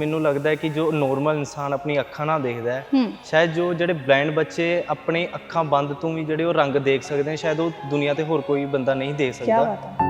ਮੈਨੂੰ ਲੱਗਦਾ ਹੈ ਕਿ ਜੋ ਨਾਰਮਲ ਇਨਸਾਨ ਆਪਣੀ ਅੱਖਾਂ ਨਾਲ ਦੇਖਦਾ ਹੈ ਹੂੰ। ਸ਼ਾਇਦ ਜੋ ਜਿਹੜੇ ਬਲਾਈਂਡ ਬੱਚੇ ਆਪਣੇ ਅੱਖਾਂ ਬੰਦ ਤੋਂ ਵੀ ਜਿਹੜੇ ਉਹ ਰੰਗ ਦੇਖ ਸਕਦੇ ਨੇ ਸ਼ਾਇਦ ਉਹ ਦੁਨੀਆ ਤੇ ਹੋਰ ਕੋਈ ਬੰਦਾ ਨਹੀਂ ਦੇਖ ਕੀ ਸਕਦਾ। ਬਾਤ ਹੈ।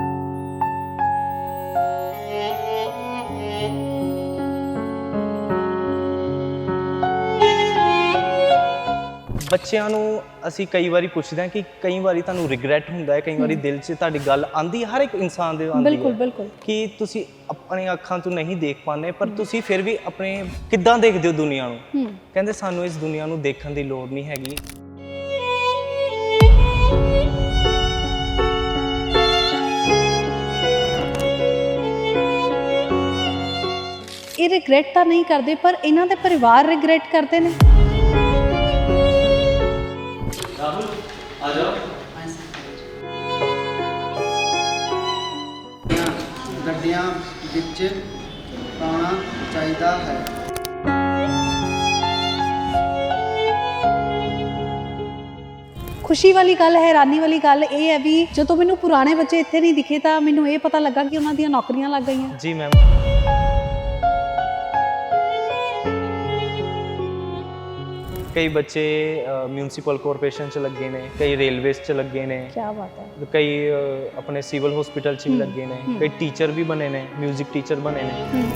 ਬੱਚਿਆਂ ਨੂੰ ਅਸੀਂ ਕਈ ਵਾਰੀ ਪੁੱਛਦੇ ਹਾਂ ਕਿ ਕਈ ਵਾਰੀ ਤੁਹਾਨੂੰ ਰਿਗਰੈਟ ਹੁੰਦਾ ਹੈ ਕਈ ਵਾਰੀ ਦਿਲ 'ਚ ਤੁਹਾਡੀ ਗੱਲ ਆਂਦੀ ਹਰ ਇੱਕ ਇਨਸਾਨ ਦੇ ਆਂਦੀ ਬਿਲਕੁਲ ਬਿਲਕੁਲ। ਕਿ ਤੁਸੀਂ ਆਪਣੀ ਅੱਖਾਂ ਤੋਂ ਨਹੀਂ ਦੇਖ ਪਾਉਂਦੇ ਪਰ ਤੁਸੀਂ ਫਿਰ ਵੀ ਆਪਣੇ ਕਿੱਦਾਂ ਦੇਖਦੇ ਹੋ ਦੁਨੀਆ ਨੂੰ? ਕਹਿੰਦੇ ਸਾਨੂੰ ਇਸ ਦੁਨੀਆ ਨੂੰ ਦੇਖਣ ਦੀ ਲੋੜ ਨਹੀਂ ਹੈਗੀ। ਇਹ ਰਿਗਰੈਟ ਤਾਂ ਨਹੀਂ ਕਰਦੇ ਪਰ ਇਹਨਾਂ ਦੇ ਪਰਿਵਾਰ ਰਿਗਰੈਟ ਕਰਦੇ ਨੇ। ਰਾਹੁਲ ਆ ਜਾਓ ਗੱਡੀਆਂ ਵਿੱਚ ਪਾਉਣਾ ਚਾਹੀਦਾ ਹੈ। ਖੁਸ਼ੀ ਵਾਲੀ ਗੱਲ ਹੈਰਾਨੀ ਵਾਲੀ ਗੱਲ ਇਹ ਹੈ ਵੀ ਜਦੋਂ ਮੈਨੂੰ ਪੁਰਾਣੇ ਬੱਚੇ ਇੱਥੇ ਨਹੀਂ ਦਿਖੇ ਤਾਂ ਮੈਨੂੰ ਇਹ ਪਤਾ ਲੱਗਾ ਕਿ ਉਹਨਾਂ ਦੀਆਂ ਨੌਕਰੀਆਂ ਲੱਗ ਗਈਆਂ। ਜੀ ਮੈਮ ਕਈ ਬੱਚੇ ਮਿਊਨਿਸਪਲ ਕਾਰਪੋਰੇਸ਼ਨ ਚ ਲੱਗੇ ਨੇ ਕਈ ਰੇਲਵੇਜ਼ ਚ ਲੱਗੇ ਨੇ। ਕੀ ਬਾਤ ਹੈ। ਕਈ ਅ, ਆਪਣੇ ਸਿਵਲ ਹਸਪੀਟਲ ਚ ਵੀ ਲੱਗੇ ਨੇ ਕਈ ਟੀਚਰ ਵੀ ਬਣੇ ਨੇ 뮤직 ਟੀਚਰ ਬਣੇ ਨੇ।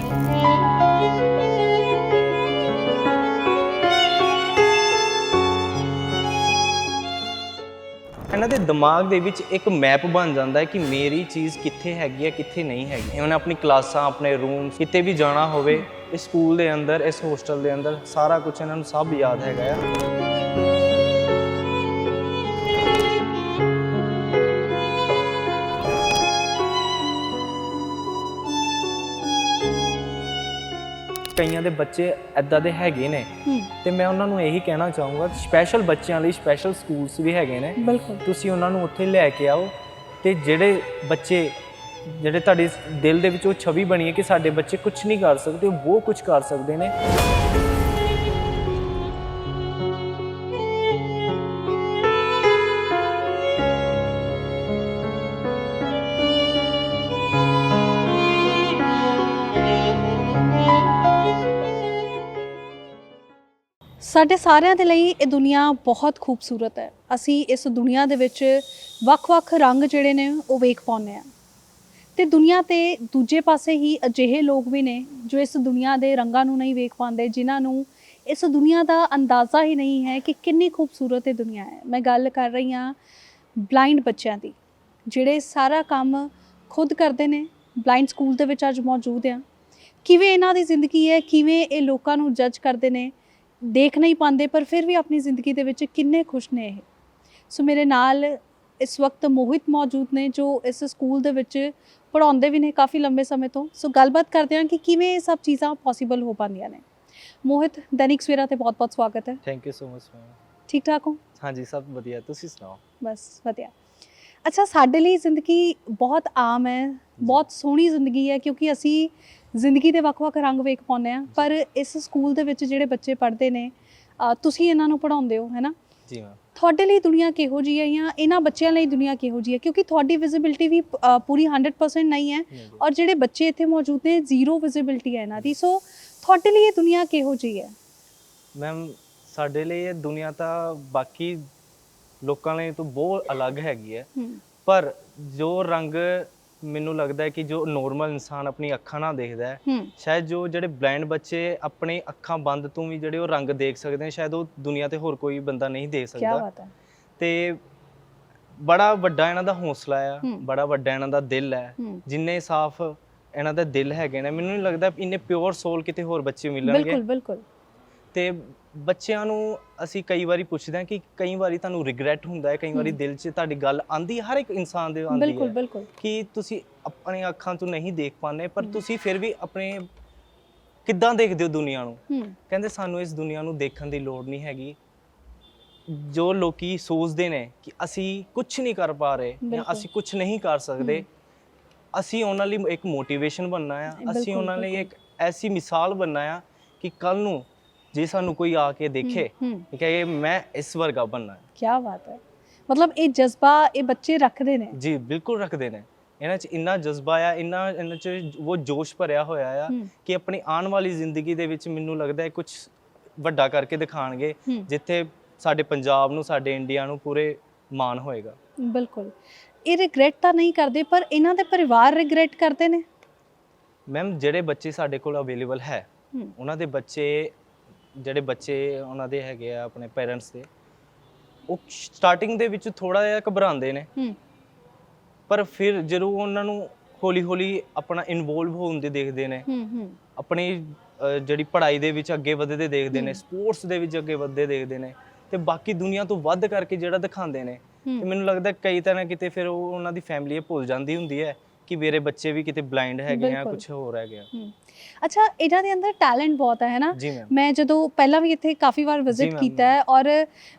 ਇਹਨਾਂ ਦੇ ਦਿਮਾਗ ਦੇ ਵਿੱਚ ਇੱਕ ਮੈਪ ਬਣ ਜਾਂਦਾ ਹੈ ਕਿ ਮੇਰੀ ਚੀਜ਼ ਕਿੱਥੇ ਹੈਗੀ ਹੈ ਕਿੱਥੇ ਨਹੀਂ ਹੈਗੀ। ਇਹਨਾਂ ਨੇ ਆਪਣੀ ਕਲਾਸਾਂ ਆਪਣੇ ਰੂਮ ਕਿਤੇ ਵੀ ਜਾਣਾ ਹੋਵੇ ਇਸ ਸਕੂਲ ਦੇ ਅੰਦਰ ਇਸ ਹੋਸਟਲ ਦੇ ਅੰਦਰ ਸਾਰਾ ਕੁਝ ਇਹਨਾਂ ਨੂੰ ਸਭ ਯਾਦ ਹੈਗਾ ਆ। ਕਈਆਂ ਦੇ ਬੱਚੇ ਐਦਾਂ ਦੇ ਹੈਗੇ ਨੇ ਤੇ ਮੈਂ ਉਹਨਾਂ ਨੂੰ ਇਹੀ ਕਹਿਣਾ ਚਾਹੂੰਗਾ ਕਿ ਸਪੈਸ਼ਲ ਬੱਚਿਆਂ ਲਈ ਸਪੈਸ਼ਲ ਸਕੂਲਸ ਵੀ ਹੈਗੇ ਨੇ। ਬਿਲਕੁਲ। ਤੁਸੀਂ ਉਹਨਾਂ ਨੂੰ ਉੱਥੇ ਲੈ ਕੇ ਆਓ ਤੇ ਜਿਹੜੇ ਬੱਚੇ ਜਿਹੜੇ ਤੁਹਾਡੇ ਦਿਲ ਦੇ ਵਿੱਚ ਉਹ ਛਵੀ ਬਣੀ ਹੈ ਕਿ ਸਾਡੇ ਬੱਚੇ ਕੁਝ ਨਹੀਂ ਕਰ ਸਕਦੇ, ਉਹ ਬਹੁਤ ਕੁਝ ਕਰ ਸਕਦੇ ਨੇ। ਸਾਡੇ ਸਾਰਿਆਂ ਦੇ ਲਈ ਇਹ ਦੁਨੀਆ ਬਹੁਤ ਖੂਬਸੂਰਤ ਹੈ। ਅਸੀਂ ਇਸ ਦੁਨੀਆ ਦੇ ਵਿੱਚ ਵੱਖ-ਵੱਖ ਰੰਗ ਜਿਹੜੇ ਨੇ, ਉਹ ਵੇਖ ਪਾਉਂਦੇ ਆ ਤੇ ਦੁਨੀਆ ਤੇ ਦੂਜੇ ਪਾਸੇ ਹੀ ਅਜਿਹੇ ਲੋਕ ਵੀ ਨੇ ਜੋ ਇਸ ਦੁਨੀਆ ਦੇ ਰੰਗਾਂ ਨੂੰ ਨਹੀਂ ਵੇਖ ਪਾਉਂਦੇ, ਜਿਨ੍ਹਾਂ ਨੂੰ ਇਸ ਦੁਨੀਆ ਦਾ ਅੰਦਾਜ਼ਾ ਹੀ ਨਹੀਂ ਹੈ ਕਿ ਕਿੰਨੀ ਖੂਬਸੂਰਤ ਇਹ ਦੁਨੀਆ ਹੈ। ਮੈਂ ਗੱਲ ਕਰ ਰਹੀ ਹਾਂ ਬਲਾਈਂਡ ਬੱਚਿਆਂ ਦੀ, ਜਿਹੜੇ ਸਾਰਾ ਕੰਮ ਖੁਦ ਕਰਦੇ ਨੇ ਬਲਾਈਂਡ ਸਕੂਲ ਦੇ ਵਿੱਚ ਅੱਜ ਮੌਜੂਦ ਆ ਕਿਵੇਂ ਇਹਨਾਂ ਦੀ ਜ਼ਿੰਦਗੀ ਹੈ, ਕਿਵੇਂ ਇਹ ਲੋਕਾਂ ਨੂੰ ਜੱਜ ਕਰਦੇ ਨੇ, ਦੇਖ ਨਹੀਂ ਪਾਉਂਦੇ, ਪਰ ਫਿਰ ਵੀ ਆਪਣੀ ਜ਼ਿੰਦਗੀ ਦੇ ਵਿੱਚ ਕਿੰਨੇ ਖੁਸ਼ ਨੇ ਇਹ। ਸੋ ਮੇਰੇ ਨਾਲ ਇਸ ਵਕਤ ਮੋਹਿਤ ਮੌਜੂਦ ਨੇ ਜੋ ਇਸ ਸਕੂਲ ਦੇ ਵਿੱਚ ਪੜਾਉਂਦੇ ਵੀ ਨੇ ਕਾਫੀ ਲੰਬੇ ਸਮੇਂ ਤੋਂ। ਸੋ ਗੱਲਬਾਤ ਕਰਦੇ ਹਾਂ ਕਿ ਕਿਵੇਂ ਇਹ ਸਭ ਚੀਜ਼ਾਂ ਪੋਸੀਬਲ ਹੋ ਪਾਉਂਦੀਆਂ ਨੇ। ਮੋਹਿਤ ਦੈਨਿਕ ਸਵੇਰਾ ਤੇ ਬਹੁਤ-ਬਹੁਤ ਸਵਾਗਤ ਹੈ। Thank you so much ma'am ਠੀਕ ਠਾਕ ਹੋ? ਹਾਂਜੀ ਸਭ ਵਧੀਆ। ਤੁਸੀਂ ਸੁਣਾਓ? ਬਸ ਵਧੀਆ। ਅੱਛਾ ਸਾਡੇ ਲਈ ਜ਼ਿੰਦਗੀ ਬਹੁਤ ਆਮ ਹੈ ਬਹੁਤ ਸੋਹਣੀ ਜ਼ਿੰਦਗੀ ਹੈ ਕਿਉਂਕਿ ਅਸੀਂ ਜ਼ਿੰਦਗੀ ਦੇ ਵੱਖ-ਵੱਖ ਰੰਗ ਵੇਖ ਪਾਉਂਦੇ ਆ ਪਰ ਇਸ ਸਕੂਲ ਦੇ ਵਿੱਚ ਜਿਹੜੇ ਬੱਚੇ ਪੜ੍ਹਦੇ ਨੇ ਤੁਸੀਂ ਇਹਨਾਂ ਨੂੰ ਪੜਾਉਂਦੇ ਹੋ ਹੈਨਾ ਜੀ ਮੈਮ ਤੁਹਾਡੇ ਲਈ ਦੁਨੀਆ ਕਿਹੋ ਜੀ ਹੈ ਜਾਂ ਇਹਨਾਂ ਬੱਚਿਆਂ ਲਈ ਦੁਨੀਆ ਕਿਹੋ ਜੀ ਹੈ? ਕਿਉਂਕਿ ਤੁਹਾਡੀ ਵਿਜ਼ਿਬਿਲਟੀ ਵੀ ਅ, ਪੂਰੀ 100% ਨਹੀਂ ਹੈ ਔਰ ਜਿਹੜੇ ਬੱਚੇ ਇੱਥੇ ਮੌਜੂਦ ਨੇ ਜ਼ੀਰੋ ਵਿਜ਼ਿਬਿਲਟੀ ਹੈ ਇਹਨਾਂ ਦੀ। ਸੋ ਤੁਹਾਡੇ ਲਈ ਇਹ ਦੁਨੀਆ ਕਿਹੋ ਜੀ ਹੈ? ਮੈਮ ਸਾਡੇ ਲਈ ਇਹ ਦੁਨੀਆ ਤਾਂ ਬਾਕੀ ਲੋਕਾਂ ਲਈ ਤੋਂ ਬਹੁਤ ਅਲੱਗ ਹੈਗੀ ਹੈ। ਹੂੰ। ਪਰ ਜੋ ਰੰਗ ਮੈਨੂੰ ਲੱਗਦਾ ਹੈ ਕਿ ਜੋ ਨਾਰਮਲ ਇਨਸਾਨ ਆਪਣੀ ਅੱਖਾਂ ਨਾਲ ਦੇਖਦਾ ਹੈ ਹੂੰ। ਸ਼ਾਇਦ ਜੋ ਜਿਹੜੇ ਬਲਾਈਂਡ ਬੱਚੇ ਆਪਣੇ ਅੱਖਾਂ ਬੰਦ ਤੋਂ ਵੀ ਜਿਹੜੇ ਉਹ ਰੰਗ ਦੇਖ ਸਕਦੇ ਨੇ ਸ਼ਾਇਦ ਉਹ ਦੁਨੀਆ ਤੇ ਹੋਰ ਕੋਈ ਬੰਦਾ ਨਹੀਂ ਦੇਖ ਕੀ ਸਕਦਾ। ਬਾਤ ਹੈ। ਤੇ ਬੜਾ ਵੱਡਾ ਇਹਨਾਂ ਦਾ ਹੌਸਲਾ ਆ ਹੂੰ। ਬੜਾ ਵੱਡਾ ਇਹਨਾਂ ਦਾ ਦਿਲ ਹੈ ਹੂੰ। ਜਿੰਨੇ ਸਾਫ਼ ਇਹਨਾਂ ਦਾ ਦਿਲ ਹੈਗੇ ਨੇ ਮੈਨੂੰ ਨਹੀਂ ਲੱਗਦਾ ਇੰਨੇ ਪਿਓਰ ਸੋਲ ਕਿਤੇ ਹੋਰ ਬੱਚੇ ਮਿਲਣਗੇ। ਬਿਲਕੁਲ ਬਿਲਕੁਲ। ਤੇ ਬੱਚਿਆਂ ਨੂੰ ਅਸੀਂ ਕਈ ਵਾਰੀ ਪੁੱਛਦੇ ਹਾਂ ਕਿ ਕਈ ਵਾਰੀ ਤੁਹਾਨੂੰ ਰਿਗਰੈਟ ਹੁੰਦਾ ਹੈ ਕਈ ਵਾਰੀ। ਦਿਲ 'ਚ ਤੁਹਾਡੀ ਗੱਲ ਆਂਦੀ ਹਰ ਇੱਕ ਇਨਸਾਨ ਦੇ ਆਂਦੀ ਬਿਲਕੁਲ ਹੈ ਬਿਲਕੁਲ ਕਿ ਤੁਸੀਂ ਆਪਣੀ ਅੱਖਾਂ ਤੋਂ ਨਹੀਂ ਦੇਖ ਪਾਉਂਦੇ ਪਰ। ਤੁਸੀਂ ਫਿਰ ਵੀ ਆਪਣੇ ਕਿੱਦਾਂ ਦੇਖਦੇ ਹੋ ਦੁਨੀਆ ਨੂੰ ਕਹਿੰਦੇ ਸਾਨੂੰ ਇਸ ਦੁਨੀਆ ਨੂੰ ਦੇਖਣ ਦੀ ਲੋੜ ਨਹੀਂ ਹੈਗੀ ਜੋ ਲੋਕੀ ਸੋਚਦੇ ਨੇ ਕਿ ਅਸੀਂ ਕੁਝ ਨਹੀਂ ਕਰ ਪਾ ਰਹੇ ਜਾਂ। ਅਸੀਂ ਕੁਝ ਨਹੀਂ ਕਰ ਸਕਦੇ ਅਸੀਂ ਉਹਨਾਂ ਲਈ ਇੱਕ ਮੋਟੀਵੇਸ਼ਨ ਬਣਨਾ ਆ ਅਸੀਂ ਉਹਨਾਂ ਲਈ। ਇੱਕ ਐਸੀ ਮਿਸਾਲ ਬਣਨਾ ਆ ਕਿ ਕੱਲ ਨੂੰ ਜੇ ਸਾਨੂੰ ਕੋਈ ਆ ਕੇ ਦੇਖੇ ਹੂੰ ਕਿ ਕਹੇ ਮੈਂ ਇਸ ਵਰਗਾ ਬਣਨਾ ਹੈ। ਕੀ ਬਾਤ ਹੈ। ਮਤਲਬ ਇਹ ਜਜ਼ਬਾ ਇਹ ਬੱਚੇ ਰੱਖਦੇ ਨੇ। ਜੀ ਬਿਲਕੁਲ ਰੱਖਦੇ ਨੇ। ਇਹਨਾਂ 'ਚ ਇੰਨਾ ਜਜ਼ਬਾ ਆ ਇੰਨਾ ਇਹਨਾਂ 'ਚ ਉਹ ਜੋਸ਼ ਭਰਿਆ ਹੋਇਆ ਆ ਕਿ ਆਪਣੀ ਆਉਣ ਵਾਲੀ ਜ਼ਿੰਦਗੀ ਦੇ ਵਿੱਚ ਮੈਨੂੰ ਲੱਗਦਾ ਹੈ ਕੁਝ ਵੱਡਾ ਕਰਕੇ ਦਿਖਾਣਗੇ ਜਿੱਥੇ ਸਾਡੇ ਪੰਜਾਬ ਨੂੰ ਸਾਡੇ ਇੰਡੀਆ ਨੂੰ ਪੂਰੇ ਮਾਣ ਹੋਏਗਾ। ਬਿਲਕੁਲ। ਇਹ ਰਿਗਰੈਟ ਤਾਂ ਨਹੀਂ ਕਰਦੇ ਪਰ ਇਹਨਾਂ ਦੇ ਪਰਿਵਾਰ ਰਿਗਰੈਟ ਕਰਦੇ ਨੇ। ਮੈਮ ਜਿਹੜੇ ਬੱਚੇ ਸਾਡੇ ਕੋਲ ਅਵੇਲੇਬਲ ਹੂੰ। ਉਹਨਾਂ ਦੇ ਬੱਚੇ ਜਿਹੜੇ ਬੱਚੇ ਉਹਨਾਂ ਦੇ ਹੈਗੇ ਆ ਆਪਣੇ ਪੇਰੈਂਟਸ ਦੇ ਉਹ ਸਟਾਰਟਿੰਗ ਦੇ ਵਿੱਚ ਥੋੜਾ ਜਿਹਾ ਘਬਰਾਉਂਦੇ ਨੇ। ਹੂੰ। ਪਰ ਫਿਰ ਜਦੋਂ ਉਹਨਾਂ ਨੂੰ ਹੌਲੀ ਹੌਲੀ ਆਪਣਾ ਇਨਵੋਲਵ ਹੋਣ ਦੇ ਦੇਖਦੇ ਨੇ ਹੂੰ ਹੂੰ। ਆਪਣੀ ਅਹ, ਜਿਹੜੀ ਪੜ੍ਹਾਈ ਦੇ ਵਿੱਚ ਅੱਗੇ ਵਧਦੇ ਦੇਖਦੇ ਨੇ। ਸਪੋਰਟਸ ਦੇ ਵਿੱਚ ਅੱਗੇ ਵਧਦੇ ਦੇਖਦੇ ਨੇ ਤੇ ਬਾਕੀ ਦੁਨੀਆ ਤੋਂ ਵੱਧ ਕਰਕੇ ਜਿਹੜਾ ਦਿਖਾਉਂਦੇ ਨੇ ਤੇ ਮੈਨੂੰ ਲੱਗਦਾ ਕਈ ਤਰ੍ਹਾਂ ਕਿਤੇ ਫਿਰ ਉਹ ਉਹਨਾਂ ਦੀ ਫੈਮਿਲੀ ਇਹ ਭੁੱਲ ਜਾਂਦੀ ਹੁੰਦੀ ਹੈ। ਕਿ ਮੇਰੇ ਬੱਚੇ ਵੀ ਕਿਤੇ ਬਲਾਈਂਡ ਹੈਗੇ ਆ ਬਿਲਕੁਲ। ਕੁਝ ਹੋਰ ਹੈਗੇ ਆ ਅੱਛਾ ਇਹਨਾਂ ਦੇ ਅੰਦਰ ਟੈਲੈਂਟ ਬਹੁਤ ਹੈ ਹੈ ਨਾ ਜੀ ਮੈਮ ਮੈਂ ਜਦੋਂ ਪਹਿਲਾਂ ਵੀ ਇੱਥੇ ਕਾਫੀ ਵਾਰ ਜੀ ਵਿਜ਼ਿਟ ma'am। ਕੀਤਾ ਹੈ ਔਰ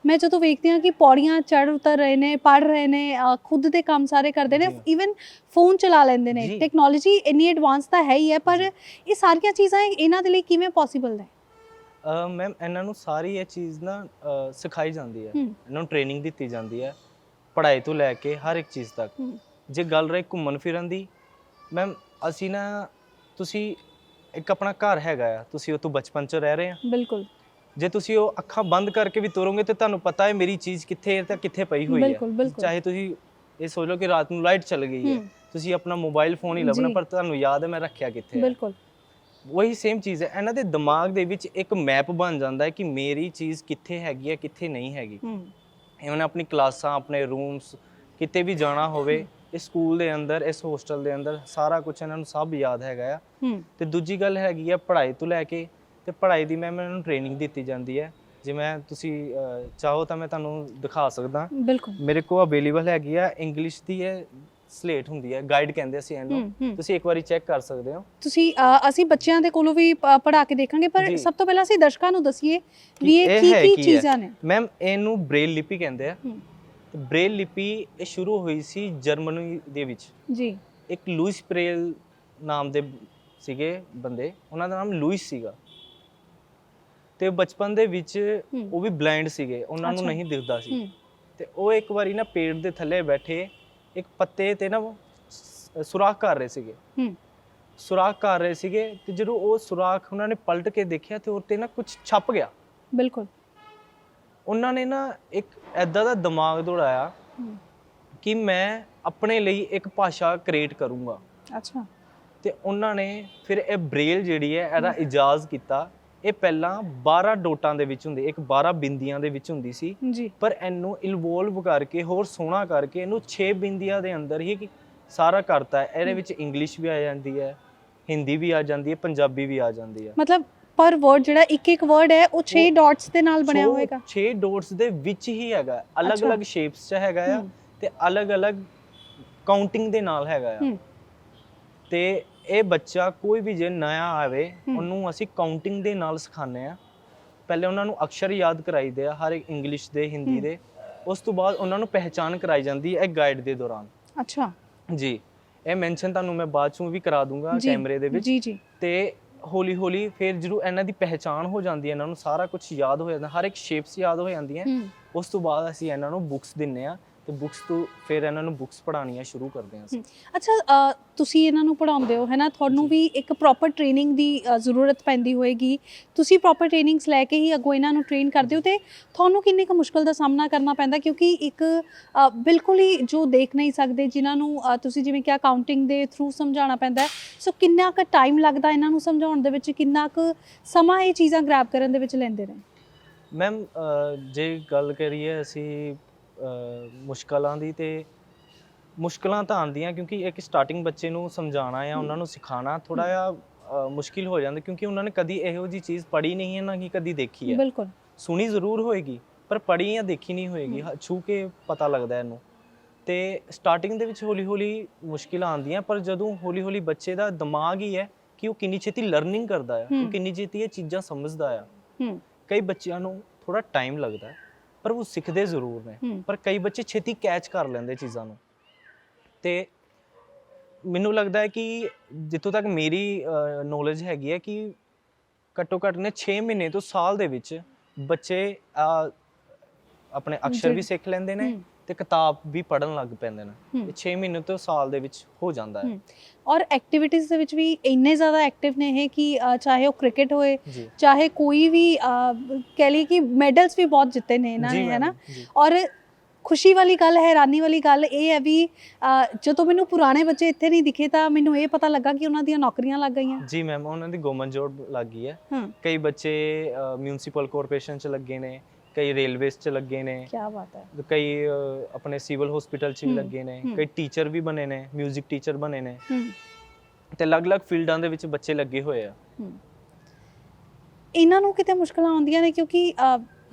ਮੈਂ ਜਦੋਂ ਵੇਖਦੀ ਹਾਂ ਕਿ ਪੌੜੀਆਂ ਚੜ੍ਹ ਉਤਰ ਰਹੇ ਨੇ ਪੜ ਰਹੇ ਨੇ ਅ, ਖੁਦ ਦੇ ਕੰਮ ਸਾਰੇ ਕਰਦੇ ਨੇ ਜੀ। ਇਵਨ ਫੋਨ ਚਲਾ ਲੈਂਦੇ ਨੇ ਜੀ। ਟੈਕਨੋਲੋਜੀ ਇੰਨੀ ਐਡਵਾਂਸ ਤਾਂ ਹੈ ਹੀ ਹੈ ਪਰ। ਇਹ ਸਾਰੀਆਂ ਚੀਜ਼ਾਂ ਇਹਨਾਂ ਦੇ ਲਈ ਕਿਵੇਂ ਪੋਸੀਬਲ ਹੈ ਮੈਮ ਇਹਨਾਂ ਨੂੰ ਸਾਰੀ ਇਹ ਚੀਜ਼ ਨਾ ਅਹ, ਸਿਖਾਈ ਜਾਂਦੀ ਹੈ ਹੂੰ ਇਹਨਾਂ ਨੂੰ ਟ੍ਰੇਨਿੰਗ ਦਿੱਤੀ ਜਾਂਦੀ ਹੈ ਪੜ੍ਹਾਈ ਤੋਂ ਲੈ ਕੇ ਹਰ ਇੱਕ ਚੀਜ਼ ਤੱਕ ਹੂੰ ਜੇ ਗੱਲ ਰਹੀ ਘੁੰਮਣ ਫਿਰਨ ਦੀ ਮੈਮ ਅਸੀਂ ਨਾ ਤੁਸੀਂ ਇੱਕ ਆਪਣਾ ਘਰ ਹੈਗਾ ਆ ਤੁਸੀਂ ਉਹ ਤੋਂ ਬਚਪਨ ਚ ਰਹਿ ਰਹੇ ਆ। ਬਿਲਕੁਲ। ਜੇ ਤੁਸੀਂ ਉਹ ਅੱਖਾਂ ਬੰਦ ਕਰਕੇ ਵੀ ਤੁਰੋਗੇ ਤੇ ਤੁਹਾਨੂੰ ਪਤਾ ਹੈ ਮੇਰੀ ਚੀਜ਼ ਕਿੱਥੇ ਹੈ ਤੇ ਕਿੱਥੇ ਪਈ ਹੋਈ ਹੈ। ਬਿਲਕੁਲ ਚਾਹੇ ਤੁਸੀਂ ਇਹ ਸੋਚ ਲਓ ਕਿ ਰਾਤ ਨੂੰ ਲਾਈਟ ਚਲ ਗਈ ਹੈ ਹੂੰ। ਤੁਸੀਂ ਆਪਣਾ ਮੋਬਾਈਲ ਫੋਨ ਹੀ ਲੱਭਣਾ ਜੀ। ਪਰ ਤੁਹਾਨੂੰ ਯਾਦ ਹੈ ਮੈਂ ਰੱਖਿਆ ਕਿੱਥੇ ਹੈ ਬਿਲਕੁਲ। ਵਹੀ ਸੇਮ ਚੀਜ਼ ਹੈ ਇਹਨਾਂ ਦੇ ਦਿਮਾਗ ਦੇ ਵਿੱਚ ਇੱਕ ਮੈਪ ਬਣ ਜਾਂਦਾ ਹੈ ਕਿ ਮੇਰੀ ਚੀਜ਼ ਕਿੱਥੇ ਹੈਗੀ ਹੈ ਕਿੱਥੇ ਨਹੀਂ ਹੈਗੀ। ਹੂੰ। ਇਹਨਾਂ ਨੇ ਆਪਣੀ ਕਲਾਸਾਂ ਆਪਣੇ ਰੂਮਸ ਕਿਤੇ ਵੀ ਜਾਣਾ ਹੋਵੇ ਇਸ ਸਕੂਲ ਦੇ ਅੰਦਰ ਇਸ ਹੋਸਟਲ ਦੇ ਅੰਦਰ ਸਾਰਾ ਕੁਝ ਇਹਨਾਂ ਨੂੰ ਸਭ ਯਾਦ ਹੈਗਾ ਆ। ਹੂੰ। ਤੇ ਦੂਜੀ ਗੱਲ ਹੈਗੀ ਆ ਪੜ੍ਹਾਈ ਤੋਂ ਲੈ ਕੇ ਤੇ ਪੜ੍ਹਾਈ ਦੀ ਮੈਂ ਇਹਨਾਂ ਨੂੰ ਟ੍ਰੇਨਿੰਗ ਦਿੱਤੀ ਜਾਂਦੀ ਹੈ ਜਿਵੇਂ ਤੁਸੀਂ ਅਹ, ਚਾਹੋ ਤਾਂ ਮੈਂ ਤੁਹਾਨੂੰ ਦਿਖਾ ਸਕਦਾ। ਬਿਲਕੁਲ। ਮੇਰੇ ਕੋਲ ਅਵੇਲੇਬਲ ਹੈਗੀ ਆ ਇੰਗਲਿਸ਼ ਦੀ ਹੈ ਸਲੇਟ ਹੁੰਦੀ ਹੈ ਗਾਈਡ ਕਹਿੰਦੇ ਅਸੀਂ ਇਹਨੂੰ। ਹੂੰ ਹੂੰ। ਤੁਸੀਂ ਇੱਕ ਵਾਰੀ ਚੈੱਕ ਕਰ ਸਕਦੇ ਹੋ। ਤੁਸੀਂ ਅ, ਅਸੀਂ ਬੱਚਿਆਂ ਦੇ ਕੋਲੋਂ ਵੀ ਪ- ਪੜ੍ਹਾ ਕੇ ਦੇਖਾਂਗੇ ਪਰ ਜੀ। ਸਭ ਤੋਂ ਪਹਿਲਾਂ ਅਸੀਂ ਦਰਸ਼ਕਾਂ ਨੂੰ ਦੱਸੀਏ ਵੀ ਇਹ ਇਹ ਕੀ ਹੈ ਕੀ ਕੀ ਹੈ? ਚੀਜ਼ਾਂ ਨੇ। ਮੈਮ ਇਹਨੂੰ ਬ੍ਰੇਲ ਲਿਪੀ ਕਹਿੰਦੇ ਆ। ਹੂੰ। ਬ੍ਰੇਲ ਲਿਪੀ ਇਹ ਸ਼ੁਰੂ ਹੋਈ ਸੀ ਜਰਮਨੀ ਦੇ ਵਿੱਚ। ਜੀ। ਇੱਕ ਲੂਇਸ ਬ੍ਰੇਲ ਨਾਮ ਦੇ ਸੀਗੇ ਬੰਦੇ। ਉਹਨਾਂ ਦਾ ਨਾਮ ਲੂਇਸ ਸੀਗਾ। ਤੇ ਬਚਪਨ ਦੇ ਵਿੱਚ। ਉਹ ਵੀ ਬਲਾਈਂਡ ਸੀਗੇ। ਉਹਨਾਂ ਨੂੰ। ਨਹੀਂ ਦਿਖਦਾ ਸੀ। ਤੇ ਉਹ ਇੱਕ ਵਾਰੀ ਨਾ ਪੇੜ ਦੇ ਥੱਲੇ ਬੈਠੇ ਇੱਕ ਪੱਤੇ ਤੇ ਨਾ ਸੁਰਾਖ ਕਰ ਰਹੇ ਸੀਗੇ। ਹੂੰ। ਸੁਰਾਖ ਕਰ ਰਹੇ ਸੀਗੇ ਤੇ ਜਦੋਂ ਉਹ ਸੁਰਾਖ ਉਹਨਾਂ ਨੇ ਪਲਟ ਕੇ ਦੇਖਿਆ ਤੇ ਉੱਤੇ ਨਾ ਕੁਝ ਛਪ ਗਿਆ। ਬਿਲਕੁਲ। ਉਹਨਾਂ ਨੇ ਨਾ ਇੱਕ ਐਦਾਂ ਦਾ ਦਿਮਾਗ ਦੌੜਾਇਆ ਕਿ ਮੈਂ ਆਪਣੇ ਲਈ ਇੱਕ ਭਾਸ਼ਾ ਕ੍ਰੀਏਟ ਕਰੂੰਗਾ। ਅੱਛਾ। ਤੇ ਉਹਨਾਂ ਨੇ ਫਿਰ ਇਹ ਬ੍ਰੇਲ ਜਿਹੜੀ ਹੈ ਇਹਦਾ ਇਜਾਜ਼ ਕੀਤਾ। ਇਹ ਪਹਿਲਾਂ 12 ਡੋਟਾਂ ਦੇ ਵਿੱਚ ਹੁੰਦੀ ਇੱਕ 12 ਬਿੰਦੀਆਂ ਦੇ ਵਿੱਚ ਹੁੰਦੀ ਸੀ। ਪਰ ਇਹਨੂੰ ਇਨਵੋਲਵ ਕਰਕੇ ਹੋਰ ਸੋਹਣਾ ਕਰਕੇ ਇਹਨੂੰ 6 ਬਿੰਦੀਆਂ ਦੇ ਅੰਦਰ ਹੀ ਸਾਰਾ ਕਰਤਾ। ਹੈ। ਇਹਦੇ ਵਿੱਚ ਇੰਗਲਿਸ਼ ਵੀ ਆ ਜਾਂਦੀ ਹੈ ਹਿੰਦੀ ਵੀ ਆ ਜਾਂਦੀ ਹੈ ਪੰਜਾਬੀ ਵੀ ਆ ਜਾਂਦੀ ਹੈ। ਮਤਲਬ ਪਰ ਵਰਡ ਜਿਹੜਾ ਇੱਕ ਇੱਕ ਵਰਡ ਹੈ ਉਹ 6 ਡਾਟਸ ਦੇ ਨਾਲ ਬਣਿਆ ਹੋਏਗਾ। 6 ਡੋਟਸ ਦੇ ਵਿੱਚ ਹੀ ਹੈਗਾ। ਅਲੱਗ-ਅਲੱਗ ਸ਼ੇਪਸ 'ਚ ਹੈਗਾ ਆ ਤੇ ਅਲੱਗ-ਅਲੱਗ ਕਾਊਂਟਿੰਗ ਦੇ ਨਾਲ ਹੈਗਾ ਆ। ਤੇ ਇਹ ਬੱਚਾ ਕੋਈ ਵੀ ਜੇ ਨਇਆ ਆਵੇ। ਉਹਨੂੰ ਅਸੀਂ ਕਾਊਂਟਿੰਗ ਦੇ ਨਾਲ ਸਿਖਾਉਂਦੇ ਆ। ਪਹਿਲੇ ਉਹਨਾਂ ਨੂੰ ਅਕਸ਼ਰ ਯਾਦ ਕਰਾਈਦੇ ਆ ਹਰ ਇੱਕ ਇੰਗਲਿਸ਼ ਦੇ ਹਿੰਦੀ। ਦੇ। ਉਸ ਤੋਂ ਬਾਅਦ ਉਹਨਾਂ ਨੂੰ ਪਹਿਚਾਨ ਕਰਾਈ ਜਾਂਦੀ ਹੈ ਗਾਈਡ ਦੇ ਦੌਰਾਨ। ਅੱਛਾ। ਜੀ। ਇਹ ਮੈਂਸ਼ਨ ਤੁਹਾਨੂੰ ਮੈਂ ਬਾਅਦ ਚੋਂ ਵੀ ਕਰਾ ਦੂੰਗਾ ਕੈਮਰੇ ਦੇ ਵਿੱਚ। ਜੀ ਜੀ। ਤੇ ਹੌਲੀ ਹੌਲੀ ਫਿਰ ਜਦੋਂ ਇਹਨਾਂ ਦੀ ਪਹਿਚਾਨ ਹੋ ਜਾਂਦੀ ਹੈ ਇਹਨਾਂ ਨੂੰ ਸਾਰਾ ਕੁਝ ਯਾਦ ਹੋ ਜਾਂਦਾ ਹਰ ਇੱਕ ਸ਼ੇਪਸ ਯਾਦ ਹੋ ਜਾਂਦੀਆਂ ਹੂੰ। ਉਸ ਤੋਂ ਬਾਅਦ ਅਸੀਂ ਇਹਨਾਂ ਨੂੰ ਬੁੱਕਸ ਦਿੰਨੇ ਆ ਤੇ ਬੁੱਕਸ ਤੋਂ ਫਿਰ ਇਹਨਾਂ ਨੂੰ ਬੁੱਕਸ ਪੜ੍ਹਾਉਣੀਆਂ ਸ਼ੁਰੂ ਕਰਦੇ ਹਾਂ ਅਸੀਂ। ਅੱਛਾ ਤੁਸੀਂ ਇਹਨਾਂ ਨੂੰ ਪੜਾਉਂਦੇ ਹੋ ਹੈ ਨਾ? ਤੁਹਾਨੂੰ ਵੀ ਇੱਕ ਪ੍ਰੋਪਰ ਟ੍ਰੇਨਿੰਗ ਦੀ ਜ਼ਰੂਰਤ ਪੈਂਦੀ ਹੋਏਗੀ। ਤੁਸੀਂ ਪ੍ਰੋਪਰ ਟ੍ਰੇਨਿੰਗਸ ਲੈ ਕੇ ਹੀ ਅੱਗੋਂ ਇਹਨਾਂ ਨੂੰ ਟ੍ਰੇਨ ਕਰਦੇ ਹੋ ਤੇ ਤੁਹਾਨੂੰ ਕਿੰਨੇ ਕੁ ਮੁਸ਼ਕਲ ਦਾ ਸਾਹਮਣਾ ਕਰਨਾ ਪੈਂਦਾ? ਕਿਉਂਕਿ ਇੱਕ ਬਿਲਕੁਲ ਹੀ ਜੋ ਦੇਖ ਨਹੀਂ ਸਕਦੇ ਜਿਨ੍ਹਾਂ ਨੂੰ ਤੁਸੀਂ ਜਿਵੇਂ ਕਿ ਕਾਊਂਟਿੰਗ ਦੇ ਥਰੂ ਸਮਝਾਉਣਾ ਪੈਂਦਾ। ਸੋ ਕਿੰਨਾ ਕੁ ਟਾਈਮ ਲੱਗਦਾ ਇਹਨਾਂ ਨੂੰ ਸਮਝਾਉਣ ਦੇ ਵਿੱਚ? ਕਿੰਨਾ ਕੁ ਸਮਾਂ ਇਹ ਚੀਜ਼ਾਂ ਗ੍ਰੈਬ ਕਰਨ ਦੇ ਵਿੱਚ ਲੈਂਦੇ ਨੇ? ਮੈਮ ਜੇ ਗੱਲ ਕਰੀਏ ਅਸੀਂ ਮੁਸ਼ਕਲਾਂ ਦੀ ਤੇ ਮੁਸ਼ਕਲਾਂ ਤਾਂ ਆਉਂਦੀਆਂ ਕਿਉਂਕਿ ਇੱਕ ਸਟਾਰਟਿੰਗ ਬੱਚੇ ਨੂੰ ਸਮਝਾਉਣਾ ਜਾਂ ਉਹਨਾਂ ਨੂੰ ਸਿਖਾਉਣਾ ਥੋੜਾ ਜਿਹਾ ਮੁਸ਼ਕਿਲ ਹੋ ਜਾਂਦਾ ਕਿਉਂਕਿ ਉਹਨਾਂ ਨੇ ਕਦੀ ਇਹੋ ਜੀ ਚੀਜ਼ ਪੜ੍ਹੀ ਨਹੀਂ ਹੈ ਨਾ ਕਿ ਕਦੀ ਦੇਖੀ ਹੈ। ਬਿਲਕੁਲ। ਸੁਣੀ ਜ਼ਰੂਰ ਹੋਏਗੀ ਪਰ ਪੜ੍ਹੀ ਜਾਂ ਦੇਖੀ ਨਹੀਂ ਹੋਏਗੀ ਛੂ ਕੇ ਪਤਾ ਲੱਗਦਾ ਇਹਨੂੰ। ਤੇ ਸਟਾਰਟਿੰਗ ਦੇ ਵਿੱਚ ਹੌਲੀ ਹੌਲੀ ਮੁਸ਼ਕਿਲਾਂ ਆਉਂਦੀਆਂ ਪਰ ਜਦੋਂ ਹੌਲੀ ਹੌਲੀ ਬੱਚੇ ਦਾ ਦਿਮਾਗ ਹੀ ਹੈ ਕਿ ਉਹ ਕਿੰਨੀ ਛੇਤੀ ਲਰਨਿੰਗ ਕਰਦਾ ਹੈ ਹੂੰ। ਉਹ ਕਿੰਨੀ ਛੇਤੀ ਇਹ ਚੀਜ਼ਾਂ ਸਮਝਦਾ ਆ ਹੂੰ। ਕਈ ਬੱਚਿਆਂ ਨੂੰ ਥੋੜਾ ਟਾਈਮ ਲੱਗਦਾ। ਹੈ ਪਰ ਉਹ ਸਿੱਖਦੇ ਜ਼ਰੂਰ ਨੇ ਪਰ ਕਈ ਬੱਚੇ ਛੇਤੀ ਕੈਚ ਕਰ ਲੈਂਦੇ ਚੀਜ਼ਾਂ ਨੂੰ ਤੇ ਮੈਨੂੰ ਲੱਗਦਾ ਹੈ ਕਿ ਜਿੱਥੋਂ ਤੱਕ ਮੇਰੀ ਨੌਲੇਜ ਹੈਗੀ ਹੈ ਕਿ ਘੱਟੋ ਘੱਟ ਨੇ 6 ਮਹੀਨੇ ਤੋਂ ਸਾਲ ਦੇ ਵਿੱਚ ਬੱਚੇ ਆਪਣੇ ਅਕਸ਼ਰ। ਵੀ ਸਿੱਖ ਲੈਂਦੇ ਨੇ। ਤੇ ਕਿਤਾਬ ਵੀ ਪੜਨ ਲੱਗ ਪੈਂਦੇ ਨੇ। ਇਹ 6 ਮਹੀਨੇ ਤੋਂ ਸਾਲ ਦੇ ਵਿੱਚ ਹੋ ਜਾਂਦਾ ਹੈ। ਔਰ ਐਕਟੀਵਿਟੀਜ਼ ਦੇ ਵਿੱਚ ਵੀ ਇੰਨੇ ਜ਼ਿਆਦਾ ਐਕਟਿਵ ਨੇ ਇਹ ਕਿ ਚਾਹੇ ਉਹ ਕ੍ਰਿਕਟ ਹੋਏ ਚਾਹੇ ਕੋਈ ਵੀ ਕਹਿ ਲਈ ਕਿ ਮੈਡਲਸ ਵੀ ਬਹੁਤ ਜਿੱਤੇ ਨੇ ਇਹਨਾਂ ਨੇ ਹੈ ਨਾ madam, ਜੀ। ਔਰ ਖੁਸ਼ੀ ਵਾਲੀ ਗੱਲ ਹੈਰਾਨੀ ਵਾਲੀ ਗੱਲ ਇਹ ਹੈ ਵੀ ਜਦੋਂ ਮੈਨੂੰ ਪੁਰਾਣੇ ਬੱਚੇ ਇੱਥੇ ਨਹੀਂ ਦਿਖੇ ਤਾਂ ਮੈਨੂੰ ਇਹ ਪਤਾ ਲੱਗਾ ਕਿ ਉਹਨਾਂ ਦੀਆਂ ਨੌਕਰੀਆਂ ਲੱਗ ਗਈਆਂ। ਜੀ ਮੈਮ ਉਹਨਾਂ ਦੀ ਗਵਰਨਮੈਂਟ ਜੋਬ ਲੱਗ ਗਈ ਹੂੰ। ਕਈ ਬੱਚੇ ਮਿਊਨਿਸਪਲ ਕਾਰਪੋਰੇਸ਼ਨ ਚ ਲੱਗੇ ਨੇ ਕਈ ਰੇਲਵੇਜ਼ ਚ ਲੱਗੇ ਨੇ। ਕੀ ਬਾਤ ਹੈ। ਕਈ ਆਪਣੇ ਸਿਵਲ ਹਸਪੀਟਲ ਚ ਵੀ ਲੱਗੇ ਨੇ। ਕਈ ਟੀਚਰ ਵੀ ਬਣੇ ਨੇ 뮤직 ਟੀਚਰ ਬਣੇ ਨੇ। ਤੇ ਅਲੱਗ-ਅਲੱਗ ਫੀਲਡਾਂ ਦੇ ਵਿੱਚ ਬੱਚੇ ਲੱਗੇ ਹੋਏ ਆ। ਇਹਨਾਂ ਨੂੰ ਕਿਤੇ ਮੁਸ਼ਕਲਾਂ ਆਉਂਦੀਆਂ ਨੇ ਕਿਉਂਕਿ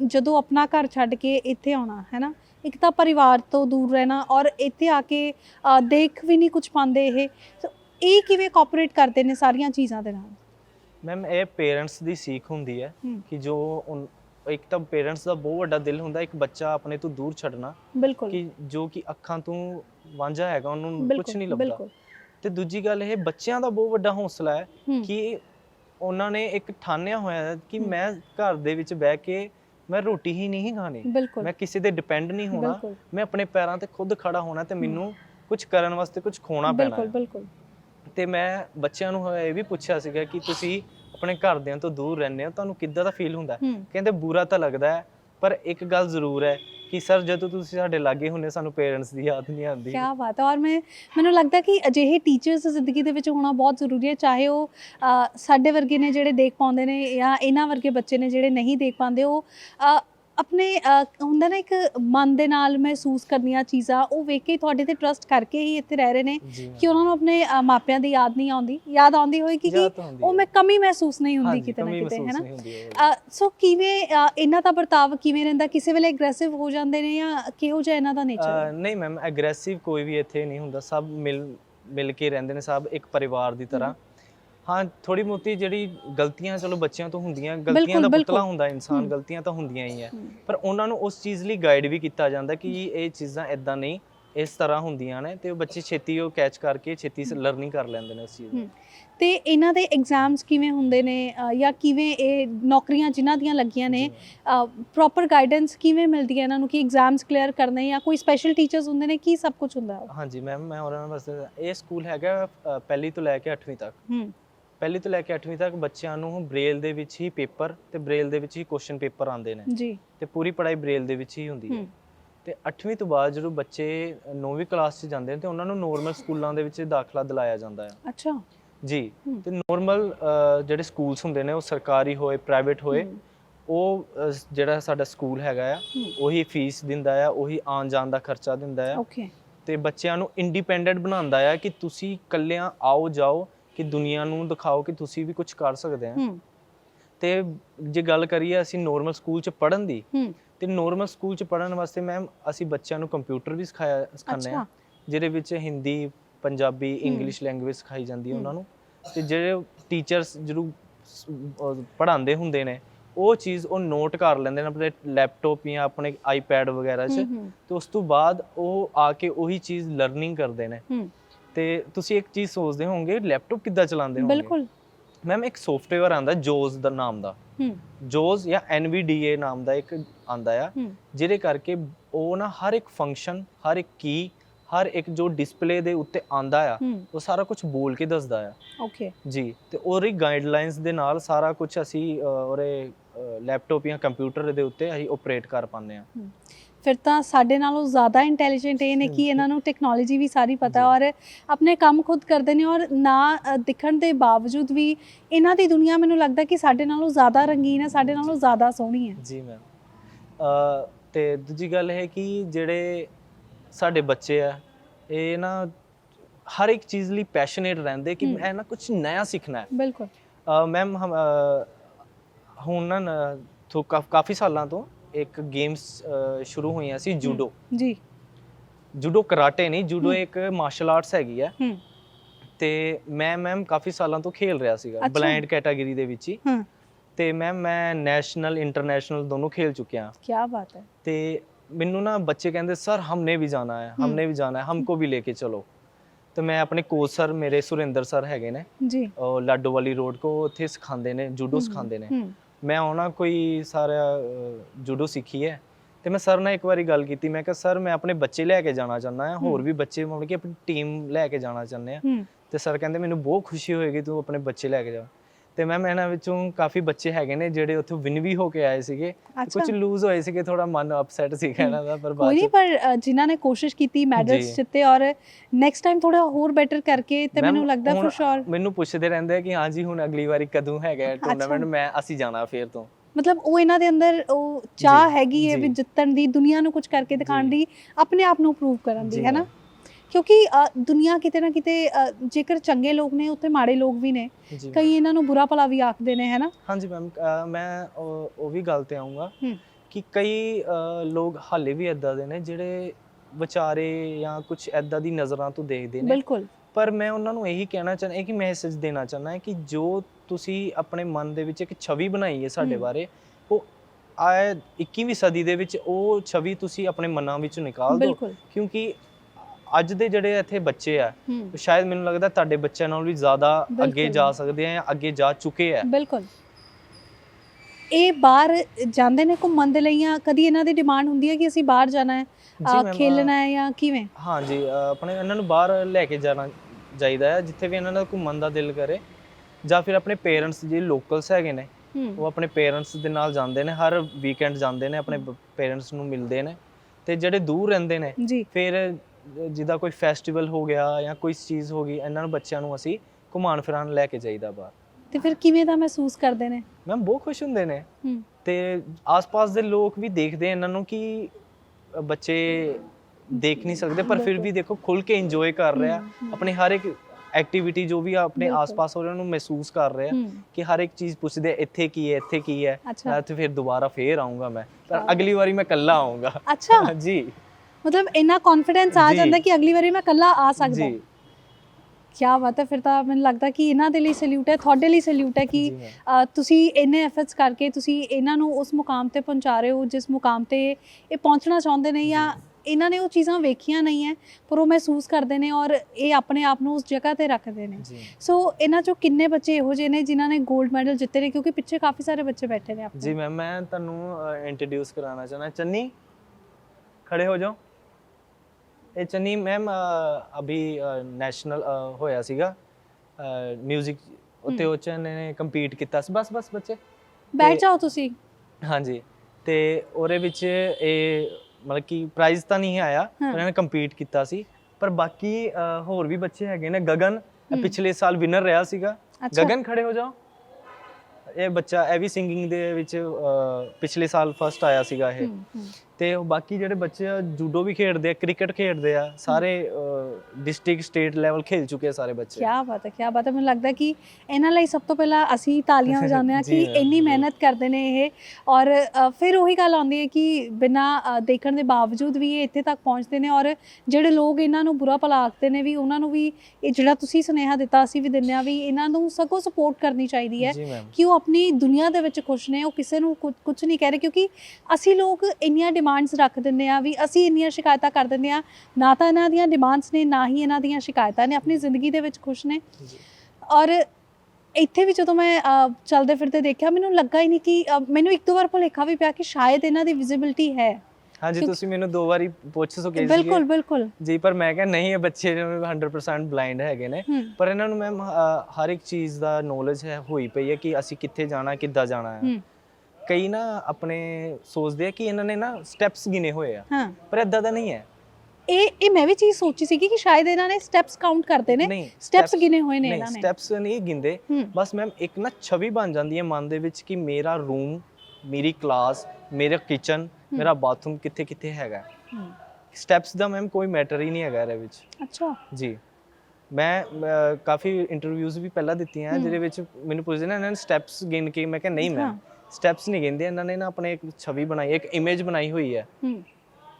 ਜਦੋਂ ਆਪਣਾ ਘਰ ਛੱਡ ਕੇ ਇੱਥੇ ਆਉਣਾ ਹੈ ਨਾ ਇੱਕ ਤਾਂ ਪਰਿਵਾਰ ਤੋਂ ਦੂਰ ਰਹਿਣਾ ਔਰ ਇੱਥੇ ਆ ਕੇ ਦੇਖ ਵੀ ਨਹੀਂ ਕੁਝ ਪਾਉਂਦੇ ਇਹ। ਸੋ ਇਹ ਕਿਵੇਂ ਕੋਆਪਰੇਟ ਕਰਦੇ ਨੇ ਸਾਰੀਆਂ ਚੀਜ਼ਾਂ ਦੇ ਨਾਲ? ਮੈਮ ਇਹ ਪੇਰੈਂਟਸ ਦੀ ਸੀਖ ਹੁੰਦੀ ਹੈ। ਕਿ ਜੋ ਉਨ- ਇੱਕ ਤਾਂ ਪੇਰੈਂਟਸ ਦਾ ਬਹੁਤ ਵੱਡਾ ਦਿਲ ਹੁੰਦਾ ਇੱਕ ਬੱਚਾ ਆਪਣੇ ਤੋਂ ਦੂਰ ਛੱਡਣਾ ਬਿਲਕੁਲ। ਕਿ ਜੋ ਕਿ ਅੱਖਾਂ ਤੋਂ ਵਾਂਝਾ ਹੈਗਾ ਉਹਨੂੰ ਕੁਝ ਨਹੀਂ ਲੱਭਦਾ। ਬਿਲਕੁਲ। ਤੇ ਦੂਜੀ ਗੱਲ ਇਹ ਬੱਚਿਆਂ ਦਾ ਬਹੁਤ ਵੱਡਾ ਹੌਸਲਾ ਹੈ ਕਿ ਉਹਨਾਂ ਨੇ ਇੱਕ ਠਾਣਿਆ ਹੋਇਆ ਹੈ ਕਿ। ਮੈਂ ਘਰ ਦੇ ਵਿੱਚ ਬਹਿ ਕੇ ਮੈਂ ਰੋਟੀ ਹੀ ਨਹੀਂ ਖਾਣੀ। ਮੈਂ ਕਿਸੇ ਤੇ ਡਿਪੈਂਡ ਨਹੀਂ ਹੋਣਾ। ਮੈਂ ਆਪਣੇ ਪੈਰਾਂ ਤੇ ਖੁਦ ਖੜਾ ਹੋਣਾ ਤੇ ਮੈਨੂੰ ਕੁਝ ਕਰਨ ਵਾਸਤੇ ਕੁਝ ਖੋਣਾ ਪੈਣਾ ਬਿਲਕੁਲ। ਬਿਲਕੁਲ। ਤੇ ਮੈਂ ਬੱਚਿਆਂ ਨੂੰ ਇਹ ਵੀ ਪੁੱਛਿਆ ਸੀਗਾ ਕਿ ਤੁਸੀਂ ਆਪਣੇ ਘਰਦਿਆਂ ਤੋਂ ਦੂਰ ਰਹਿੰਦੇ ਹੋ ਤੁਹਾਨੂੰ ਕਿੱਦਾਂ ਦਾ ਫੀਲ ਹੁੰਦਾ ਹੈ? ਹੂੰ। ਕਹਿੰਦੇ ਬੁਰਾ ਤਾਂ ਲੱਗਦਾ ਹੈ ਪਰ ਇੱਕ ਗੱਲ ਜ਼ਰੂਰ ਹੈ ਕਿ ਸਰ ਜਦੋਂ ਤੁਸੀਂ ਸਾਡੇ ਲਾਗੇ ਹੁੰਦੇ ਸਾਨੂੰ ਪੇਰੈਂਟਸ ਦੀ ਯਾਦ ਨਹੀਂ ਆਉਂਦੀ। ਕੀ ਬਾਤ ਹੈ। ਔਰ ਮੈਂ ਮੈਨੂੰ ਲੱਗਦਾ ਕਿ ਅਜਿਹੇ ਟੀਚਰਸ ਜ਼ਿੰਦਗੀ ਦੇ ਵਿੱਚ ਹੋਣਾ ਬਹੁਤ ਜ਼ਰੂਰੀ ਹੈ ਚਾਹੇ ਉਹ ਅ, ਸਾਡੇ ਵਰਗੇ ਨੇ ਜਿਹੜੇ ਦੇਖ ਪਾਉਂਦੇ ਨੇ ਜਾਂ ਇਹਨਾਂ ਵਰਗੇ ਬੱਚੇ ਨੇ ਜਿਹੜੇ ਨਹੀਂ ਦੇਖ ਪਾਉਂਦੇ ਉਹ ਅ, ਆਪਣੇ ਹੁੰਦਾ ਨਾ ਇੱਕ ਮਨ ਦੇ ਨਾਲ ਮਹਿਸੂਸ ਕਰਨੀਆਂ ਚੀਜ਼ਾਂ ਉਹ ਵੇਖ ਕੇ ਤੁਹਾਡੇ ਤੇ ਟਰਸਟ ਕਰਕੇ ਹੀ ਇੱਥੇ ਰਹਿ ਰਹੇ ਨੇ ਕਿ ਉਹਨਾਂ ਨੂੰ ਆਪਣੇ ਮਾਪਿਆਂ ਦੀ ਯਾਦ ਨਹੀਂ ਆਉਂਦੀ। ਯਾਦ ਆਉਂਦੀ ਹੋਏਗੀ ਕਿ ਉਹ। ਮੈਂ ਕਮੀ ਮਹਿਸੂਸ ਨਹੀਂ ਹੁੰਦੀ ਕਿਤੇ ਨਾ ਕਿਤੇ ਹੈ। ਨਾ ਸੋ ਕਿਵੇਂ ਇਹਨਾਂ ਦਾ ਵਰਤਾਵ ਕਿਵੇਂ ਰਹਿੰਦਾ? ਕਿਸੇ ਵੇਲੇ ਐਗਰੈਸਿਵ ਹੋ ਜਾਂਦੇ ਨੇ ਜਾਂ ਕਿਹੋ ਜਿਹਾ ਇਹਨਾਂ ਦਾ ਨੇਚਰ ਨਹੀਂ ਮੈਮ ਐਗਰੈਸਿਵ ਕੋਈ ਵੀ ਇੱਥੇ ਨਹੀਂ ਹੁੰਦਾ। ਸਭ ਮਿਲ ਮਿਲ ਕੇ ਰਹਿੰਦੇ ਨੇ ਸਭ ਇੱਕ ਪਰਿਵਾਰ ਦੀ ਤਰ੍ਹਾਂ। ਹਾਂ ਥੋੜੀ ਮੋਤੀ ਜਿਹੜੀ ਗਲਤੀਆਂ ਚਲੋ ਬੱਚਿਆਂ ਤੋਂ ਹੁੰਦੀਆਂ ਗਲਤੀਆਂ ਦਾ। ਪੁਤਲਾ ਹੁੰਦਾ ਇਨਸਾਨ। ਗਲਤੀਆਂ ਤਾਂ ਹੁੰਦੀਆਂ ਹੀ ਹਮ। ਪਰ ਉਹਨਾਂ ਨੂੰ ਉਸ ਚੀਜ਼ ਲਈ ਗਾਈਡ ਵੀ ਕੀਤਾ ਜਾਂਦਾ ਕਿ ਇਹ ਚੀਜ਼ਾਂ ਇਦਾਂ ਨਹੀਂ ਇਸ ਤਰ੍ਹਾਂ ਹੁੰਦੀਆਂ ਨੇ ਤੇ ਉਹ ਬੱਚੇ ਛੇਤੀ ਉਹ ਕੈਚ ਕਰਕੇ ਛੇਤੀ ਲਰਨਿੰਗ ਕਰ ਲੈਂਦੇ ਨੇ ਉਸ ਚੀਜ਼ ਨੂੰ। ਤੇ ਇਹਨਾਂ ਦੇ ਐਗਜ਼ਾਮਸ ਕਿਵੇਂ ਹੁੰਦੇ ਨੇ ਜਾਂ ਕਿਵੇਂ ਇਹ ਨੌਕਰੀਆਂ ਜਿਨ੍ਹਾਂ ਦੀਆਂ ਲੱਗੀਆਂ ਨੇ ਪ੍ਰੋਪਰ ਗਾਈਡੈਂਸ ਕਿਵੇਂ ਮਿਲਦੀ ਹੈ ਇਹਨਾਂ ਨੂੰ ਕਿ ਐਗਜ਼ਾਮਸ ਕਲੀਅਰ ਕਰਨੇ ਜਾਂ ਕੋਈ ਸਪੈਸ਼ਲ ਟੀਚਰਸ ਹੁੰਦੇ ਨੇ ਕੀ ਸਭ ਕੁਝ ਹੁੰਦਾ ਹੈ ਹਾਂਜੀ ਮੈਮ ਮੈਂ ਉਹਨਾਂ ਦੱਸਦਾ ਇਹ ਸਕੂਲ ਹੈਗਾ ਪਹਿਲੀ ਤੋਂ ਲੈ ਕੇ 8ਵੀਂ ਤੱਕ ਪਹਿਲੀ ਤੋਂ ਲੈ ਕੇ 8ਵੀਂ ਤੱਕ ਬੱਚਿਆਂ ਨੂੰ ਬ੍ਰੇਲ ਦੇ ਵਿੱਚ ਹੀ ਪੇਪਰ ਤੇ ਬ੍ਰੇਲ ਦੇ ਵਿੱਚ ਹੀ ਕੁਐਸਚਨ ਪੇਪਰ ਆਉਂਦੇ ਨੇ। ਜੀ। ਤੇ ਪੂਰੀ ਪੜ੍ਹਾਈ ਬ੍ਰੇਲ ਦੇ ਵਿੱਚ ਹੀ ਹੁੰਦੀ ਹੈ। ਤੇ 8ਵੀਂ ਤੋਂ ਬਾਅਦ ਜਦੋਂ ਬੱਚੇ 9ਵੀਂ ਕਲਾਸ 'ਚ ਜਾਂਦੇ ਨੇ ਤੇ ਉਹਨਾਂ ਨੂੰ ਨੋਰਮਲ ਸਕੂਲਾਂ ਦੇ ਵਿੱਚ ਦਾਖਲਾ ਦਿਲਾਇਆ ਜਾਂਦਾ ਹੈ। ਅੱਛਾ। ਜੀ। ਤੇ ਨੋਰਮਲ ਜਿਹੜੇ ਸਕੂਲਸ ਹੁੰਦੇ ਨੇ ਉਹ ਸਰਕਾਰੀ ਹੋਏ ਪ੍ਰਾਈਵੇਟ ਹੋਏ ਉਹ ਜਿਹੜਾ ਸਾਡਾ ਸਕੂਲ ਹੈਗਾ ਆ। ਉਹੀ ਫੀਸ ਦਿੰਦਾ ਆ ਉਹੀ ਆਉਣ ਜਾਣ ਦਾ ਖਰਚਾ ਦਿੰਦਾ ਆ। ਓਕੇ ਤੇ ਬੱਚਿਆਂ ਨੂੰ ਇੰਡੀਪੈਂਡੈਂਟ ਬਣਾਉਂਦਾ ਆ ਕਿ ਤੁਸੀਂ ਇਕੱਲਿਆਂ ਆਓ ਜਾਓ ਕਿ ਦੁਨੀਆ ਨੂੰ ਦਿਖਾਓ ਕਿ ਤੁਸੀਂ ਵੀ ਕੁਝ ਕਰ ਸਕਦੇ ਆ। ਹੂੰ। ਤੇ ਜੇ ਗੱਲ ਕਰੀਏ ਅਸੀਂ ਨੋਰਮਲ ਸਕੂਲ 'ਚ ਪੜ੍ਹਨ ਦੀ ਹੂੰ। ਤੇ ਨੋਰਮਲ ਸਕੂਲ 'ਚ ਪੜ੍ਹਨ ਵਾਸਤੇ ਮੈਮ ਅਸੀਂ ਬੱਚਿਆਂ ਨੂੰ ਕੰਪਿਊਟਰ ਵੀ ਸਿਖਾਇਆ ਸਿਖਾਉਂਦੇ ਆ ਜਿਹਦੇ ਵਿੱਚ ਹਿੰਦੀ ਪੰਜਾਬੀ ਇੰਗਲਿਸ਼ ਲੈਂਗੁਏਜ ਸਿਖਾਈ ਜਾਂਦੀ ਹੈ। ਉਹਨਾਂ ਨੂੰ। ਤੇ ਜਿਹੜੇ ਟੀਚਰਸ ਜਦੋਂ ਪੜ੍ਹਾਉਂਦੇ ਹੁੰਦੇ ਨੇ ਉਹ ਚੀਜ਼ ਉਹ ਨੋਟ ਕਰ ਲੈਂਦੇ ਨੇ ਆਪਣੇ ਲੈਪਟਾਪ ਜਾਂ ਆਪਣੇ ਆਈਪੈਡ ਵਗੈਰਾ 'ਚ। ਤੇ ਉਸ ਤੋਂ ਬਾਅਦ ਉਹ ਆ ਕੇ ਉਹੀ ਚੀਜ਼ ਲਰਨਿੰਗ ਕਰਦੇ ਨੇ। ਤੇ ਤੁਸੀਂ ਇੱਕ ਚੀਜ਼ ਸੋਚਦੇ ਹੋਵੋਗੇ ਲੈਪਟਾਪ ਕਿੱਦਾਂ ਚਲਾਉਂਦੇ ਹੋਵੋਗੇ? ਬਿਲਕੁਲ। ਮੈਮ ਇੱਕ ਸੌਫਟਵੇਅਰ ਆਂਦਾ ਜੋਜ਼ ਦਾ ਨਾਮ ਦਾ। ਹੂੰ। ਜੋਜ਼ ਜਾਂ NVDA ਨਾਮ ਦਾ ਇੱਕ ਆਂਦਾ ਆ। ਹੂੰ। ਜਿਹਦੇ ਕਰਕੇ ਉਹ ਨਾ ਹਰ ਇੱਕ ਫੰਕਸ਼ਨ ਹਰ ਇੱਕ ਕੀ ਹਰ ਇੱਕ ਜੋ ਡਿਸਪਲੇ ਦੇ ਉੱਤੇ ਆਂਦਾ ਆ ਹੂੰ। ਉਹ ਸਾਰਾ ਕੁਝ ਬੋਲ ਕੇ ਦੱਸਦਾ ਆ। ਓਕੇ ਜੀ ਤੇ ਉਹਦੀ ਗਾਈਡਲਾਈਨਸ ਦੇ ਨਾਲ ਸਾਰਾ ਕੁਝ ਅਸੀਂ ਉਹਦੇ ਲੈਪਟਾਪ ਜਾਂ ਕੰਪਿਊਟਰ ਦੇ ਉੱਤੇ ਅਸੀਂ ਆਪਰੇਟ ਕਰ ਪਾਉਂਦੇ ਆ। ਫਿਰ ਤਾਂ ਸਾਡੇ ਨਾਲੋਂ ਜ਼ਿਆਦਾ ਇੰਟੈਲੀਜੈਂਟ ਇਹ ਨੇ ਕਿ ਇਹਨਾਂ ਨੂੰ ਟੈਕਨੋਲੋਜੀ ਵੀ ਸਾਰੀ ਪਤਾ ਔਰ ਆਪਣੇ ਕੰਮ ਖੁਦ ਕਰਦੇ ਨੇ ਔਰ ਨਾ ਦਿਖਣ ਦੇ ਬਾਵਜੂਦ ਵੀ ਇਹਨਾਂ ਦੀ ਦੁਨੀਆ ਮੈਨੂੰ ਲੱਗਦਾ ਕਿ ਸਾਡੇ ਨਾਲੋਂ ਜ਼ਿਆਦਾ ਰੰਗੀਨ ਹੈ ਸਾਡੇ ਨਾਲੋਂ ਜ਼ਿਆਦਾ ਸੋਹਣੀ ਹੈ। ਜੀ ਮੈਮ ਤੇ ਦੂਜੀ ਗੱਲ ਹੈ ਕਿ ਜਿਹੜੇ ਸਾਡੇ ਬੱਚੇ ਆ ਇਹ ਨਾ ਹਰ ਇੱਕ ਚੀਜ਼ ਲਈ ਪੈਸ਼ਨੇਟ ਰਹਿੰਦੇ ਕਿ। ਮੈਂ ਨਾ ਕੁਝ ਨया ਸਿੱਖਣਾ ਹੈ। ਬਿਲਕੁਲ। ਮੈਮ ਹੁਣ ਨਾ ਕਾਫੀ ਸਾਲਾਂ ਤੋਂ ਇੱਕ ਗੇਮਸ ਸ਼ੁਰੂ ਹੋਈਆਂ ਸੀ ਜੂਡੋ। ਜੀ। ਜੂਡੋ ਕਰਾਟੇ ਨਹੀਂ ਜੂਡੋ ਇੱਕ ਮਾਰਸ਼ਲ ਆਰਟਸ ਹੈਗੀ ਆ। ਤੇ ਮੈਂ ਮੈਮ ਕਾਫੀ ਸਾਲਾਂ ਤੋਂ ਖੇਲ ਰਿਹਾ ਸੀਗਾ ਬਲਾਈਂਡ ਕੈਟਾਗਰੀ ਦੇ ਵਿੱਚ ਹੀ। ਤੇ ਮੈਮ ਮੈਂ ਨੈਸ਼ਨਲ ਇੰਟਰਨੈਸ਼ਨਲ ਦੋਨੋਂ ਖੇਲ ਚੁੱਕਿਆ ਕੀ ਬਾਤ ਹੈ। ਤੇ ਮੈਨੂੰ ਨਾ ਬੱਚੇ ਕਹਿੰਦੇ ਸਰ ਹਮਨੇ ਵੀ ਜਾਣਾ ਹੈ ਹਮਨੇ ਵੀ ਜਾਣਾ ਹੈ ਹਮਕੋ ਵੀ ਲੈ ਕੇ ਚਲੋ। ਤੇ ਮੈਂ ਆਪਣੇ ਕੋਚ ਸਰ ਮੇਰੇ ਸੁਰਿੰਦਰ ਸਰ ਹੈਗੇ ਨੇ। ਜੀ। ਉਹ ਲਾਡੋਵਾਲੀ ਰੋਡ ਕੋ ਉੱਥੇ ਸਿਖਾਉਂਦੇ ਨੇ ਜੂਡੋ ਸਿਖਾਉਂਦੇ ਨੇ। ਮੈਂ ਉਹਨਾਂ ਕੋਈ ਸਾਰਾ ਜੂਡੋ ਸਿੱਖੀ ਹੈ। ਤੇ ਮੈਂ ਸਰ ਨਾਲ ਇੱਕ ਵਾਰੀ ਗੱਲ ਕੀਤੀ ਮੈਂ ਕਿਹਾ ਸਰ ਮੈਂ ਆਪਣੇ ਬੱਚੇ ਲੈ ਕੇ ਜਾਣਾ ਚਾਹੁੰਦਾ ਹਾਂ। ਹੋਰ ਵੀ ਬੱਚੇ ਮਤਲਬ ਕਿ ਆਪਣੀ ਟੀਮ ਲੈ ਕੇ ਜਾਣਾ ਚਾਹੁੰਦੇ ਆ ਹੂੰ। ਤੇ ਸਰ ਕਹਿੰਦੇ ਮੈਨੂੰ ਬਹੁਤ ਖੁਸ਼ੀ ਹੋਏਗੀ ਤੂੰ ਆਪਣੇ ਬੱਚੇ ਲੈ ਕੇ ਜਾ। ਤੇ ਮੈਮ ਇਹਨਾਂ ਵਿੱਚੋਂ ਕਾਫੀ ਬੱਚੇ ਹੈਗੇ ਨੇ ਜਿਹੜੇ ਉੱਥੋਂ ਵਿਨ ਵੀ ਹੋ ਕੇ ਆਏ ਸੀਗੇ। ਕੁਝ ਲੂਜ਼ ਹੋਏ ਸੀਗੇ ਥੋੜਾ ਮਨ ਅਪਸੈਟ ਸੀਗਾ ਇਹਨਾਂ ਦਾ ਪਰ ਬਾਅਦ ਨਹੀਂ ਪਰ ਜਿਨ੍ਹਾਂ ਨੇ ਕੋਸ਼ਿਸ਼ ਕੀਤੀ ਮੈਡਲਸ। ਜਿੱਤੇ ਔਰ ਨੈਕਸਟ ਟਾਈਮ ਥੋੜਾ ਹੋਰ ਬੈਟਰ ਕਰਕੇ ਤੇ ਮੈਨੂੰ ਲੱਗਦਾ ਫॉर ਸ਼ੋਰ ਮੈਨੂੰ ਪੁੱਛਦੇ ਰਹਿੰਦੇ ਆ ਕਿ ਹਾਂ ਜੀ ਹੁਣ ਅਗਲੀ ਵਾਰੀ ਕਦੋਂ ਹੈਗਾ ਟੂਰਨਾਮੈਂਟ ਮੈਂ ਅਸੀਂ ਜਾਣਾ ਫੇਰ ਤੋਂ ਮਤਲਬ ਉਹ ਇਹਨਾਂ ਦੇ ਅੰਦਰ ਉਹ ਚਾਹ ਹੈਗੀ ਹੈ ਵੀ। ਜਿੱਤਣ ਦੀ ਦੁਨੀਆ ਨੂੰ ਕੁਝ ਕਰਕੇ ਦਿਖਾਉਣ। ਦੀ ਆਪਣੇ ਆਪ ਨੂੰ ਪ੍ਰੂਵ ਕਰਨ ਦੀ ਹੈ ਨਾ। ਕਿਉਂਕਿ ਦੁਨੀਆ ਕਿਤੇ ਨਾ ਕਿਤੇ ਜੇਕਰ ਚੰਗੇ ਲੋਕ ਨੇ ਉੱਥੇ ਮਾੜੇ ਲੋਕ ਵੀ ਨੇ। ਕਈ ਇਹਨਾਂ ਨੂੰ ਬੁਰਾ ਭਲਾ ਵੀ ਆਖਦੇ ਨੇ ਹੈ ਨਾ ਹਾਂਜੀ ਮੈਮ ਮੈਂ ਉਹ ਵੀ ਗੱਲ ਤੇ ਆਉਂਗਾ ਹੂੰ। ਕਿ ਕਈ ਲੋਕ ਹਾਲੇ ਵੀ ਇਦਾਂ ਦੇ ਨੇ ਜਿਹੜੇ ਵਿਚਾਰੇ ਜਾਂ ਕੁਝ ਐਦਾਂ ਦੀ ਨਜ਼ਰਾਂ ਤੋਂ ਦੇਖਦੇ ਨੇ। ਬਿਲਕੁਲ। ਪਰ ਮੈਂ ਉਹਨਾਂ ਨੂੰ ਇਹੀ ਕਹਿਣਾ ਚਾਹੁੰਦਾ ਇੱਕ ਮੈਸੇਜ ਦੇਣਾ ਚਾਹੁੰਦਾ ਹਾਂ ਕਿ ਜੋ ਤੁਸੀਂ ਆਪਣੇ ਮਨ ਦੇ ਵਿੱਚ ਇੱਕ ਛਵੀ ਬਣਾਈ ਹੈ ਸਾਡੇ ਹੂੰ। ਬਾਰੇ, ਉਹ ਆ 21ਵੀਂ ਸਦੀ ਦੇ ਵਿੱਚ ਉਹ ਛਵੀ ਤੁਸੀਂ ਆਪਣੇ ਮਨਾਂ ਵਿੱਚੋਂ ਨਿਕਾਲ ਦਿਓ। ਕਿਉਂਕਿ ਅੱਜ ਦੇ ਜਿਹੜੇ ਇੱਥੇ ਬੱਚੇ ਆ ਸ਼ਾਇਦ ਮੈਨੂੰ ਲੱਗਦਾ ਤੁਹਾਡੇ ਬੱਚਿਆਂ ਨਾਲ ਵੀ ਜ਼ਿਆਦਾ ਅੱਗੇ। ਜਾ ਸਕਦੇ ਆ ਜਾਂ ਅੱਗੇ ਜਾ ਚੁੱਕੇ ਆ। ਬਿਲਕੁਲ। ਇਹ ਬਾਹਰ ਜਾਂਦੇ ਨੇ ਘੁੰਮਣ ਦੇ ਲਈ ਜਾਂ ਕਦੀ ਇਹਨਾਂ ਦੀ ਡਿਮਾਂਡ ਹੁੰਦੀ ਹੈ ਕਿ ਅਸੀਂ ਬਾਹਰ ਜਾਣਾ ਹੈ ਖੇਲਣਾ ਹੈ ਜਾਂ ਕਿਵੇਂ? ਹਾਂਜੀ ਆਪਣੇ ਇਹਨਾਂ ਨੂੰ ਬਾਹਰ ਲੈ ਕੇ ਜਾਣਾ ਚਾਹੀਦਾ ਹੈ ਜਿੱਥੇ ਵੀ ਇਹਨਾਂ ਦਾ ਘੁੰਮਣ ਦਾ ਦਿਲ ਕਰੇ। ਜਾਂ ਫਿਰ ਆਪਣੇ ਪੇਰੈਂਟਸ ਜਿਹੜੇ ਲੋਕਲਸ ਹੈਗੇ ਨੇ ਉਹ ਆਪਣੇ ਪੇਰੈਂਟਸ ਦੇ ਨਾਲ ਜਾਂਦੇ ਨੇ ਹਰ ਵੀਕਐਂਡ ਜਾਂਦੇ ਨੇ ਆਪਣੇ ਪੇਰੈਂਟਸ ਨੂੰ ਮਿਲਦੇ ਨੇ। ਤੇ ਜਿਹੜੇ ਦੂਰ ਰਹਿੰਦੇ ਨੇ ਫਿਰ ਜਿੱਦਾਂ ਕੋਈ ਫੈਸਟੀਵਲ ਹੋ ਗਿਆ ਜਾਂ ਕੋਈ ਚੀਜ਼ ਹੋ ਗਈ ਇਹਨਾਂ ਨੂੰ ਬੱਚਿਆਂ ਨੂੰ ਅਸੀਂ ਘੁਮਾਉਣ ਫਿਰਾਉਣ ਲੈ ਕੇ ਜਾਈਦਾ ਬਾਹਰ। ਤੇ ਫਿਰ ਕਿਵੇਂ ਦਾ ਮਹਿਸੂਸ ਕਰਦੇ ਨੇ? ਮੈਮ ਬਹੁਤ ਖੁਸ਼ ਹੁੰਦੇ ਨੇ। ਹੂੰ। ਤੇ ਆਸ-ਪਾਸ ਦੇ ਲੋਕ ਵੀ ਦੇਖਦੇ ਇਹਨਾਂ ਨੂੰ ਕਿ ਬੱਚੇ ਦੇਖ ਨਹੀਂ ਸਕਦੇ ਪਰ ਫਿਰ ਵੀ ਦੇਖੋ ਖੁੱਲ ਕੇ ਇੰਜੋਏ ਕਰ ਰਿਹਾ। ਆਪਣੀ ਹਰ ਇੱਕ ਐਕਟੀਵਿਟੀ ਜੋ ਵੀ ਆਪਣੇ। ਆਸ-ਪਾਸ ਹੋ ਰਿਹਾ ਉਹਨੂੰ ਮਹਿਸੂਸ ਕਰ ਰਿਹਾ ਕਿ ਹਰ ਇੱਕ ਚੀਜ਼ ਪੁੱਛਦੇ ਇੱਥੇ ਕੀ ਹੈ ਇੱਥੇ ਕੀ ਹੈ। ਤੇ ਫਿਰ ਦੁਬਾਰਾ ਫੇਰ ਆਉਂਗਾ ਮੈਂ। ਪਰ। ਅਗਲੀ ਵਾਰੀ ਮੈਂ ਇਕੱਲਾ ਆਉਂਗਾ। ਅੱਛਾ। ਜੀ। ਮਤਲਬ ਇੰਨਾ ਕੌਨਫੀਡੈਂਸ ਆ ਜੀ। ਜਾਂਦਾ ਕਿ ਅਗਲੀ ਵਾਰੀ ਮੈਂ ਕੱਲਾ ਆ ਸਕਦਾ। ਜੀ। ਕੀ ਬਾਤ ਹੈ ਫਿਰ ਤਾਂ ਮੈਨੂੰ ਲੱਗਦਾ ਕਿ ਇਹਨਾਂ ਦੇ ਲਈ ਸੈਲੂਟ ਹੈ ਤੁਹਾਡੇ ਲਈ ਸੈਲੂਟ ਹੈ ਕਿ ਜੀ ma'am। ਅ, ਤੁਸੀਂ ਇੰਨੇ ਐਫਰਟਸ ਕਰਕੇ ਤੁਸੀਂ ਇਹਨਾਂ ਨੂੰ ਉਸ ਮੁਕਾਮ ਤੇ ਪਹੁੰਚਾ ਰਹੇ ਹੋ ਜਿਸ ਮੁਕਾਮ ਤੇ ਇਹ ਪਹੁੰਚਣਾ ਚਾਹੁੰਦੇ ਨੇ ਜਾਂ ਇਹਨਾਂ ਨੇ ਉਹ ਚੀਜ਼ਾਂ ਵੇਖੀਆਂ ਨਹੀਂ ਹੈ ਪਰ ਉਹ ਮਹਿਸੂਸ ਕਰਦੇ ਨੇ ਔਰ ਇਹ ਆਪਣੇ ਆਪ ਨੂੰ ਉਸ ਜਗ੍ਹਾ ਤੇ ਰੱਖਦੇ ਨੇ। ਜੀ। ਸੋ ਇਹਨਾਂ ਚੋਂ ਕਿੰਨੇ ਬੱਚੇ ਇਹੋ ਜਿਹੇ ਨੇ ਜਿਨ੍ਹਾਂ ਨੇ 골ਡ ਮੈਡਲ ਜਿੱਤੇ ਨੇ ਕਿਉਂਕਿ ਪਿੱਛੇ ਕਾਫੀ ਸਾਰੇ ਬੱਚੇ ਬੈਠੇ ਨੇ ਆਪਣੇ। ਜੀ ਮੈਮ ਮੈਂ ਤੁਹਾਨੂੰ ਇੰਟਰੋਡਿਊਸ ਕਰਾਉਣਾ ਚਾਹਨਾ ਚੰਨੀ ਖੜੇ ਹੋ ਜਾਓ। ਇਹ ਚੰਨੀ ਮੈਮ ਅਭੀ ਨੈਸ਼ਨਲ ਹੋਇਆ ਸੀਗਾ। ਮਿਊਜ਼ਿਕ ਉੱਤੇ ਉਹ ਚ ਨੇ ਕੰਪੀਟ ਕੀਤਾ ਸੀ। ਬਸ ਬਸ ਬੱਚੇ। ਬੈਠ ਜਾਓ ਤੁਸੀਂ। ਹਾਂਜੀ। ਤੇ ਉਹਦੇ ਵਿੱਚ ਇਹ ਮਤਲਬ ਕਿ ਪ੍ਰਾਈਜ਼ ਤਾਂ ਨਹੀਂ ਆਇਆ। ਇਹਨਾਂ ਨੇ ਕੰਪੀਟ ਕੀਤਾ ਸੀ। ਪਰ ਬਾਕੀ ਹੋਰ ਵੀ ਬੱਚੇ ਹੈਗੇ ਨੇ। ਗਗਨ। ਪਿਛਲੇ ਸਾਲ ਵਿਨਰ ਰਿਹਾ ਸੀਗਾ। ਗਗਨ ਖੜੇ ਹੋ ਜਾਓ। ਇਹ ਬੱਚਾ ਇਹ ਵੀ ਸਿੰਗਿੰਗ ਦੇ ਵਿੱਚ ਪਿਛਲੇ ਸਾਲ ਫਸਟ ਆਇਆ ਸੀਗਾ ਇਹ। ਤੇ ਉਹ ਬਾਕੀ ਜਿਹੜੇ ਬੱਚੇ ਆ ਜੂਡੋ ਵੀ ਖੇਡਦੇ ਆ ਕ੍ਰਿਕਟ ਖੇਡਦੇ ਆ ਸਾਰੇ ਡਿਸਟ੍ਰਿਕਟ ਸਟੇਟ ਲੈਵਲ ਖੇਲ ਚੁੱਕੇ ਆ ਸਾਰੇ ਬੱਚੇ। ਕਿਆ ਬਾਤ ਹੈ ਕਿਆ ਬਾਤ ਹੈ। ਮੈਨੂੰ ਲੱਗਦਾ ਕਿ ਇਹਨਾਂ ਲਈ ਸਭ ਤੋਂ ਪਹਿਲਾਂ ਅਸੀਂ ਤਾਲੀਆਂ ਵਜਾਉਂਦੇ ਜੀ ਕਿ ਇੰਨੀ। ਮਿਹਨਤ ਕਰਦੇ ਨੇ ਇਹ। ਔਰ ਫਿਰ ਉਹੀ ਗੱਲ ਆਉਂਦੀ ਹੈ ਕਿ ਬਿਨਾਂ ਦੇਖਣ ਦੇ ਬਾਵਜੂਦ ਵੀ ਇਹ ਇੱਥੇ ਤੱਕ ਪਹੁੰਚਦੇ ਨੇ ਔਰ ਜਿਹੜੇ ਲੋਕ ਇਹਨਾਂ ਨੂੰ ਬੁਰਾ ਭਲਾ ਆਖਦੇ ਨੇ ਵੀ ਉਹਨਾਂ ਨੂੰ ਵੀ ਇਹ ਜਿਹੜਾ ਤੁਸੀਂ ਸੁਨੇਹਾ ਦਿੱਤਾ ਅਸੀਂ ਵੀ ਦਿੰਦੇ ਹਾਂ ਵੀ ਇਹਨਾਂ ਨੂੰ ਸਗੋਂ ਸਪੋਰਟ ਕਰਨੀ ਚਾਹੀਦੀ ਹੈ ਕਿ ਉਹ ਆਪਣੀ ਦੁਨੀਆ ਦੇ ਵਿੱਚ ਖੁਸ਼ ਨੇ ਉਹ ਕਿਸੇ ਨੂੰ ਕੁਝ ਨਹੀਂ ਕਹਿ ਰਹੇ ਕਿਉਂਕਿ ਅਸੀਂ ਲੋਕ ਇੰਨੀਆਂ ਡਿਮਾਂਡਸ ਰੱਖ ਦਿੰਦੇ ਆ ਵੀ ਅਸੀਂ ਇੰਨੀਆਂ ਸ਼ਿਕਾਇਤਾਂ ਕਰ ਦਿੰਦੇ ਆ। ਨਾ ਤਾਂ ਇਹਨਾਂ ਦੀਆਂ ਡਿਮਾਂਡਸ ਨੇ ਨਾ ਹੀ ਇਹਨਾਂ ਦੀਆਂ ਸ਼ਿਕਾਇਤਾਂ ਨੇ। ਆਪਣੀ ਜ਼ਿੰਦਗੀ ਦੇ ਵਿੱਚ ਖੁਸ਼ ਨੇ। ਔਰ ਇੱਥੇ ਵੀ ਜਦੋਂ ਮੈਂ ਚੱਲਦੇ ਫਿਰਦੇ ਦੇਖਿਆ ਮੈਨੂੰ ਲੱਗਾ ਹੀ ਨਹੀਂ ਕਿ ਮੈਨੂੰ ਇੱਕ ਦੋ ਵਾਰ ਭੁਲੇਖਾ ਵੀ ਪਿਆ ਕਿ ਸ਼ਾਇਦ ਇਹਨਾਂ ਦੀ ਵਿਜ਼ਿਬਿਲਿਟੀ ਹੈ। ਹਾਂਜੀ ਤੁਸੀਂ ਮੈਨੂੰ ਦੋ ਵਾਰੀ ਪੁੱਛ ਚੁੱਕੇ ਸੀਗੇ। ਬਿਲਕੁਲ ਬਿਲਕੁਲ। ਜੀ ਪਰ ਮੈਂ ਕਿਹਾ ਨਹੀਂ ਇਹ ਬੱਚੇ 100% ਬਲਾਈਂਡ ਹੈਗੇ ਨੇ। ਪਰ ਇਹਨਾਂ ਨੂੰ ਮੈਮ ਹਰ ਇੱਕ ਚੀਜ਼ ਦਾ ਨੋਲੇਜ ਹੈ ਹੋਈ ਪਈ ਹੈ ਕਿ ਅਸੀਂ ਕਿੱਥੇ ਜਾਣਾ ਕਿੱਦਾਂ ਜਾਣਾ ਹੂੰ। ਕਈ ਨਾ ਆਪਣੇ ਸੋਚਦੇ ਆ ਕਿ ਇਹਨਾਂ ਨੇ ਨਾ ਸਟੈਪਸ ਗਿਨੇ ਹੋਏ ਆ ਹਾਂ। ਪਰ ਇਦਾਂ ਦਾ ਨਹੀਂ ਹੈ। ਇਹ ਇਹ ਮੈਂ ਵੀ ਚੀਜ਼ ਸੋਚੀ ਸੀ ਕਿ ਸ਼ਾਇਦ ਇਹਨਾਂ ਨੇ ਸਟੈਪਸ ਕਾਊਂਟ ਕਰਦੇ ਨੇ। ਨਹੀਂ ਸਟੈਪਸ ਗਿਨੇ ਹੋਏ ਨੇ ਨਹੀਂ ਇਹਨਾਂ ਨੇ। ਸਟੈਪਸ ਨਹੀਂ ਗਿੰਦੇ ਹੂੰ। ਬਸ ਮੈਮ ਇੱਕ ਨਾ ਛਵੀ ਬਣ ਜਾਂਦੀ ਹੈ ਮਨ ਦੇ ਵਿੱਚ ਕਿ ਮੇਰਾ ਰੂਮ ਮੇਰੀ ਕਲਾਸ ਮੇਰਾ ਕਿਚਨ ਮੇਰਾ ਬਾਥਰੂਮ ਕਿੱਥੇ ਕਿੱਥੇ ਹੈਗਾ। ਸਟੈਪਸ ਦਾ ਮੈਮ ਕੋਈ ਮੈਟਰ ਹੀ ਨਹੀਂ ਹੈਗਾ ਇਹਦੇ ਵਿੱਚ। ਅੱਛਾ। ਜੀ। ਮੈਂ ਅਹ, ਕਾਫੀ ਇੰਟਰਵਿਊਜ਼ ਵੀ ਪਹਿਲਾਂ ਦਿੱਤੀਆਂ ਜਿਹਦੇ ਵਿੱਚ ਮੈਨੂੰ ਪੁੱਛਦੇ ਨੇ ਇਹਨਾਂ ਨੇ ਸਟੈਪਸ ਗਿਣ ਕੇ ਮੈਂ ਕਿਹਾ ਨਹੀਂ ਮੈਮ ਸਟੈਪਸ ਨਹੀਂ ਗਿਣਦੇ ਇਹਨਾਂ ਨੇ ਨਾ ਆਪਣੇ ਇੱਕ ਛਵੀ ਬਣਾਈ ਇੱਕ ਇਮੇਜ ਬਣਾਈ ਹੋਈ ਹੈ। ਹੂੰ।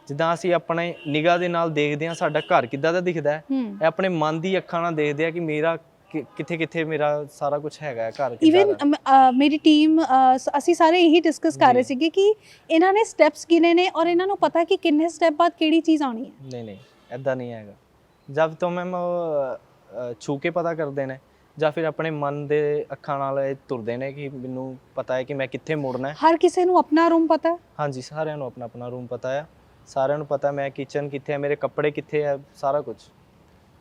ਜਿੱਦਾਂ ਅਸੀਂ ਆਪਣੇ ਨਿਗਾਹ ਦੇ ਨਾਲ ਦੇਖਦੇ ਹਾਂ ਸਾਡਾ ਘਰ ਕਿੱਦਾਂ ਦਾ ਦਿਖਦਾ ਹੈ। ਹੂੰ। ਇਹ ਆਪਣੇ ਮਨ ਦੀ ਅੱਖਾਂ ਨਾਲ ਦੇਖਦੇ ਆ ਕਿ ਮੇਰਾ ਕਿੱਥੇ ਕਿੱਥੇ ਮੇਰਾ ਸਾਰਾ ਕੁਝ ਹੈਗਾ ਹੈ ਘਰ ਕਿੱਦਾਂ ਇਵਨ ਦਾ। ਮੇਰੀ ਟੀਮ ਅਸੀਂ ਸਾਰੇ ਇਹੀ ਡਿਸਕਸ ਕਰ ਰਹੇ ਜੀ। ਸੀਗੇ ਕਿ ਇਹਨਾਂ ਨੇ ਸਟੈਪਸ ਗਿਨੇ ਨੇ ਔਰ ਇਹਨਾਂ ਨੂੰ ਪਤਾ ਕਿ ਕਿੰਨੇ ਸਟੈਪ ਬਾਅਦ ਕਿਹੜੀ ਚੀਜ਼ ਆਣੀ ਹੈ। ਨਹੀਂ ਨਹੀਂ ਐਦਾਂ ਨਹੀਂ ਹੈਗਾ। ਜਦ ਤੋਂ ਮੈਮ ਛੂ ਕੇ ਪਤਾ ਕਰਦੇ ਨੇ ਜਾਂ ਫਿਰ ਆਪਣੇ ਮਨ ਦੇ ਅੱਖਾਂ ਨਾਲ ਇਹ ਤੁਰਦੇ ਨੇ ਕਿ ਮੈਨੂੰ ਪਤਾ ਹੈ ਕਿ ਮੈਂ ਕਿੱਥੇ ਮੁੜਨਾ ਹੈ। ਹਰ ਕਿਸੇ ਨੂੰ ਆਪਣਾ ਰੂਮ ਪਤਾ ਹੈ। ਹਾਂਜੀ ਸਾਰਿਆਂ ਨੂੰ ਆਪਣਾ ਆਪਣਾ ਰੂਮ ਪਤਾ ਹੈ। ਸਾਰਿਆਂ ਨੂੰ ਪਤਾ ਮੈਂ ਕਿਚਨ ਕਿੱਥੇ ਹੈ ਮੇਰੇ ਕੱਪੜੇ ਕਿੱਥੇ ਹੈ ਸਾਰਾ ਕੁਝ।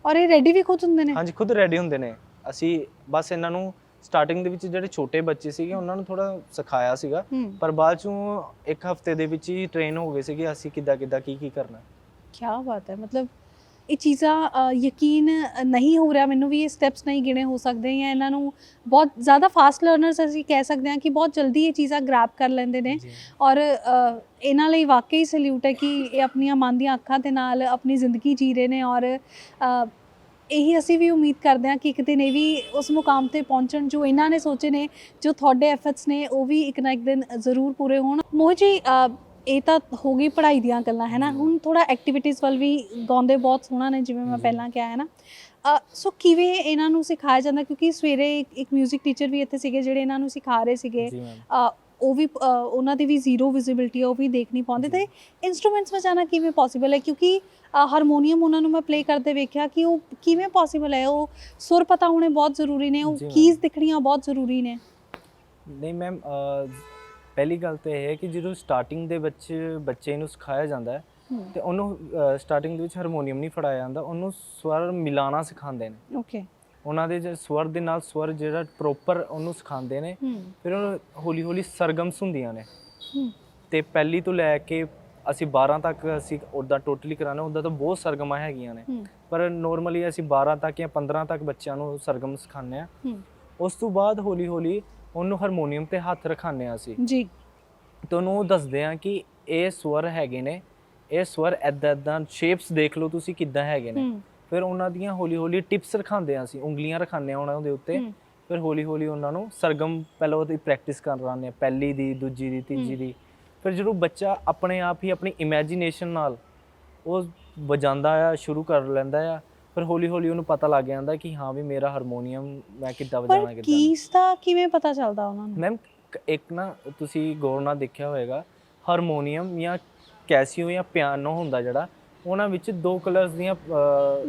ਔਰ ਇਹ ਰੈਡੀ ਵੀ ਖੁਦ ਹੁੰਦੇ ਨੇ? ਹਾਂਜੀ ਖੁਦ ਰੈਡੀ ਹੁੰਦੇ ਨੇ। ਅਸੀਂ ਬਸ ਇਹਨਾਂ ਨੂੰ ਸਟਾਰਟਿੰਗ ਦੇ ਵਿੱਚ ਜਿਹੜੇ ਛੋਟੇ ਬੱਚੇ ਸੀਗੇ ਉਹਨਾਂ ਨੂੰ ਥੋੜਾ ਸਿਖਾਇਆ ਸੀਗਾ। ਹੂੰ। ਪਰ ਬਾਅਦ ਚੋਂ ਇੱਕ ਹਫ਼ਤੇ ਦੇ ਵਿੱਚ ਹੀ ਟ੍ਰੇਨ ਹੋ ਗਏ ਸੀਗੇ ਅਸੀਂ ਕਿੱਦਾਂ ਕਿੱਦਾਂ ਕੀ ਕੀ ਕਰਨਾ ਕੀ ਬਾਤ ਹੈ ਮਤਲਬ ਇਹ ਚੀਜ਼ਾਂ ਯਕੀਨ ਨਹੀਂ ਹੋ ਰਿਹਾ ਮੈਨੂੰ ਵੀ ਇਹ ਸਟੈਪਸ ਨਹੀਂ ਗਿਣੇ ਹੋ ਸਕਦੇ ਜਾਂ ਇਹਨਾਂ ਨੂੰ ਬਹੁਤ ਜ਼ਿਆਦਾ ਫਾਸਟ ਲਰਨਰਸ ਅਸੀਂ ਕਹਿ ਸਕਦੇ ਹਾਂ ਕਿ ਬਹੁਤ ਜਲਦੀ ਇਹ ਚੀਜ਼ਾਂ ਗ੍ਰੈਬ ਕਰ ਲੈਂਦੇ ਨੇ ਔਰ ਇਹਨਾਂ ਲਈ ਵਾਕਈ ਸਲੂਟ ਹੈ ਕਿ ਇਹ ਆਪਣੀਆਂ ਮਨ ਦੀਆਂ ਅੱਖਾਂ ਦੇ ਨਾਲ ਆਪਣੀ ਜ਼ਿੰਦਗੀ ਜੀ ਰਹੇ ਨੇ ਔਰ ਇਹੀ ਅਸੀਂ ਵੀ ਉਮੀਦ ਕਰਦੇ ਹਾਂ ਕਿ ਇੱਕ ਦਿਨ ਇਹ ਵੀ ਉਸ ਮੁਕਾਮ ਤੇ ਪਹੁੰਚਣ ਜੋ ਇਹਨਾਂ ਨੇ ਸੋਚੇ ਨੇ ਜੋ ਤੁਹਾਡੇ ਐਫਰਟਸ ਨੇ ਉਹ ਵੀ ਇੱਕ ਨਾ ਇੱਕ ਦਿਨ ਜ਼ਰੂਰ ਪੂਰੇ ਹੋਣ। ਮੋਹ ਜੀ ਇਹ ਤਾਂ ਹੋ ਗਈ ਪੜ੍ਹਾਈ ਦੀਆਂ ਗੱਲਾਂ ਹੈ ਨਾ? ਹੁਣ ਥੋੜਾ ਐਕਟੀਵਿਟੀਜ਼ ਵੱਲ ਵੀ ਗਾਉਂਦੇ ਬਹੁਤ ਸੋਹਣਾ ਨੇ ਜਿਵੇਂ ਮੈਂ। ਪਹਿਲਾਂ ਕਿਹਾ ਹੈ ਨਾ? ਸੋ ਕਿਵੇਂ ਇਹਨਾਂ ਨੂੰ ਸਿਖਾਇਆ ਜਾਂਦਾ? ਕਿਉਂਕਿ ਸਵੇਰੇ ਇੱਕ- 뮤직 ਟੀਚਰ ਵੀ ਇੱਥੇ ਸੀਗੇ ਜਿਹੜੇ ਇਹਨਾਂ ਨੂੰ ਸਿਖਾ ਰਹੇ ਸੀਗੇ। ਉਹ ਵੀ ਉਹਨਾਂ ਦੀ ਵੀ ਜ਼ੀਰੋ ਵਿਜ਼ਿਬਿਲਟੀ ਉਹ ਵੀ ਦੇਖ ਨਹੀਂ ਪਾਉਂਦੇ। ਤੇ ਇਨਸਟਰੂਮੈਂਟਸ ਵਜਾਣਾ ਕਿਵੇਂ ਪੋਸੀਬਲ ਹੈ? ਕਿਉਂਕਿ ਹਾਰਮੋਨੀਅਮ ਉਹਨਾਂ ਨੂੰ ਮੈਂ ਪਲੇ ਕਰਦੇ ਵੇਖਿਆ ਕਿ ਉਹ ਕਿਵੇਂ ਪੋਸੀਬਲ ਹੈ? ਉਹ ਸੁਰ ਪਤਾ ਹੋਣੇ ਬਹੁਤ ਜ਼ਰੂਰੀ ਨੇ ਉਹ। ਕੀਜ਼ ਦਿਖਣੀਆਂ ਬਹੁਤ ਜ਼ਰੂਰੀ ਨੇ। ਨਹੀਂ ਮੈਮ ਪਹਿਲੀ ਗੱਲ ਤਾਂ ਇਹ ਹੈ ਕਿ ਜਦੋਂ ਸਟਾਰਟਿੰਗ ਦੇ ਵਿੱਚ ਬੱਚੇ ਨੂੰ ਸਿਖਾਇਆ ਜਾਂਦਾ ਹੈ ਤੇ ਉਹਨੂੰ ਸਟਾਰਟਿੰਗ ਦੇ ਵਿੱਚ ਹਾਰਮੋਨੀਅਮ ਨਹੀਂ ਫੜਾਇਆ ਜਾਂਦਾ ਉਹਨੂੰ ਸਵਰ ਮਿਲਾਣਾ ਸਿਖਾਉਂਦੇ ਨੇ। ਓਕੇ ਉਹਨਾਂ ਦੇ ਜੇ ਸਵਰ ਦੇ ਨਾਲ ਸਵਰ ਜਿਹੜਾ ਪ੍ਰੋਪਰ ਉਹਨੂੰ ਸਿਖਾਉਂਦੇ ਨੇ ਫਿਰ ਉਹ ਹੌਲੀ ਹੌਲੀ ਸਰਗਮਸ ਹੁੰਦੀਆਂ ਨੇ। ਤੇ ਪਹਿਲੀ ਤੋਂ ਲੈ ਕੇ ਅਸੀਂ 12 ਤੱਕ ਅਸੀਂ ਉਦਾਂ ਟੋਟਲੀ ਕਰਾਣਾ ਉਦਾਂ ਤਾਂ ਬਹੁਤ ਸਰਗਮਾਂ ਹੈਗੀਆਂ ਨੇ। ਪਰ ਨੋਰਮਲੀ ਅਸੀਂ 12 ਤੱਕ ਜਾਂ 15 ਤੱਕ ਬੱਚਿਆਂ ਨੂੰ ਸਰਗਮ ਸਿਖਾਉਂਦੇ ਆ ਉਸ ਤੋਂ ਬਾਅਦ ਹੌਲੀ ਹੌਲੀ ਉਹਨੂੰ ਹਾਰਮੋਨੀਅਮ ਤੇ ਹੱਥ ਰਖਾਉਂਦੇ ਆ ਅਸੀਂ। ਜੀ। ਤੇ ਉਹਨੂੰ ਉਹ ਦੱਸਦੇ ਆ ਕਿ ਇਹ ਸਵਰ ਹੈਗੇ ਨੇ ਇਹ ਸਵਰ ਐਦਾਂ ਐਦਾਂ ਸ਼ੇਪਸ ਦੇਖ ਲਓ ਤੁਸੀਂ ਕਿੱਦਾਂ ਹੈਗੇ ਨੇ। ਫਿਰ ਉਹਨਾਂ ਦੀਆਂ ਹੌਲੀ ਹੌਲੀ ਟਿਪਸ ਰਖਾਉਂਦੇ ਆ ਅਸੀਂ ਉਂਗਲੀਆਂ ਰਖਾਉਂਦੇ ਆ ਉਹਨਾਂ ਦੇ ਉੱਤੇ। ਫਿਰ ਹੌਲੀ ਹੌਲੀ ਉਹਨਾਂ ਨੂੰ ਸਰਗਮ ਪਹਿਲਾਂ ਉਹਦੀ ਪ੍ਰੈਕਟਿਸ ਕਰਾਉਂਦੇ ਆ ਪਹਿਲੀ ਦੀ ਦੂਜੀ ਦੀ ਤੀਜੀ। ਦੀ। ਫਿਰ ਜਦੋਂ ਬੱਚਾ ਆਪਣੇ ਆਪ ਹੀ ਆਪਣੀ ਇਮੇਜਿਨੇਸ਼ਨ ਨਾਲ ਉਹ ਵਜਾਉਂਦਾ ਆ ਸ਼ੁਰੂ ਕਰ ਲੈਂਦਾ ਆ ਫਿਰ ਹੌਲੀ ਹੌਲੀ ਉਹਨੂੰ ਪਤਾ ਲੱਗ ਜਾਂਦਾ ਕਿ ਹਾਂ ਵੀ ਮੇਰਾ ਹਾਰਮੋਨੀਅਮ ਮੈਂ ਕਿੱਦਾਂ ਵਜਾਉਣਾ ਪਰ ਕਿੱਦਾਂ ਦਾ ਕਿਵੇਂ ਪਤਾ ਚੱਲਦਾ ਉਹਨਾਂ ਨੂੰ? ਮੈਮ ਇੱਕ ਨਾ ਤੁਸੀਂ ਗੌਰ ਨਾਲ ਦੇਖਿਆ ਹੋਵੇਗਾ ਹਾਰਮੋਨੀਅਮ ਜਾਂ ਕੈਸੀਓ ਜਾਂ ਪਿਆਨੋ ਹੁੰਦਾ ਜਿਹੜਾ ਉਹਨਾਂ ਵਿੱਚ ਦੋ ਕਲਰਸ ਦੀਆਂ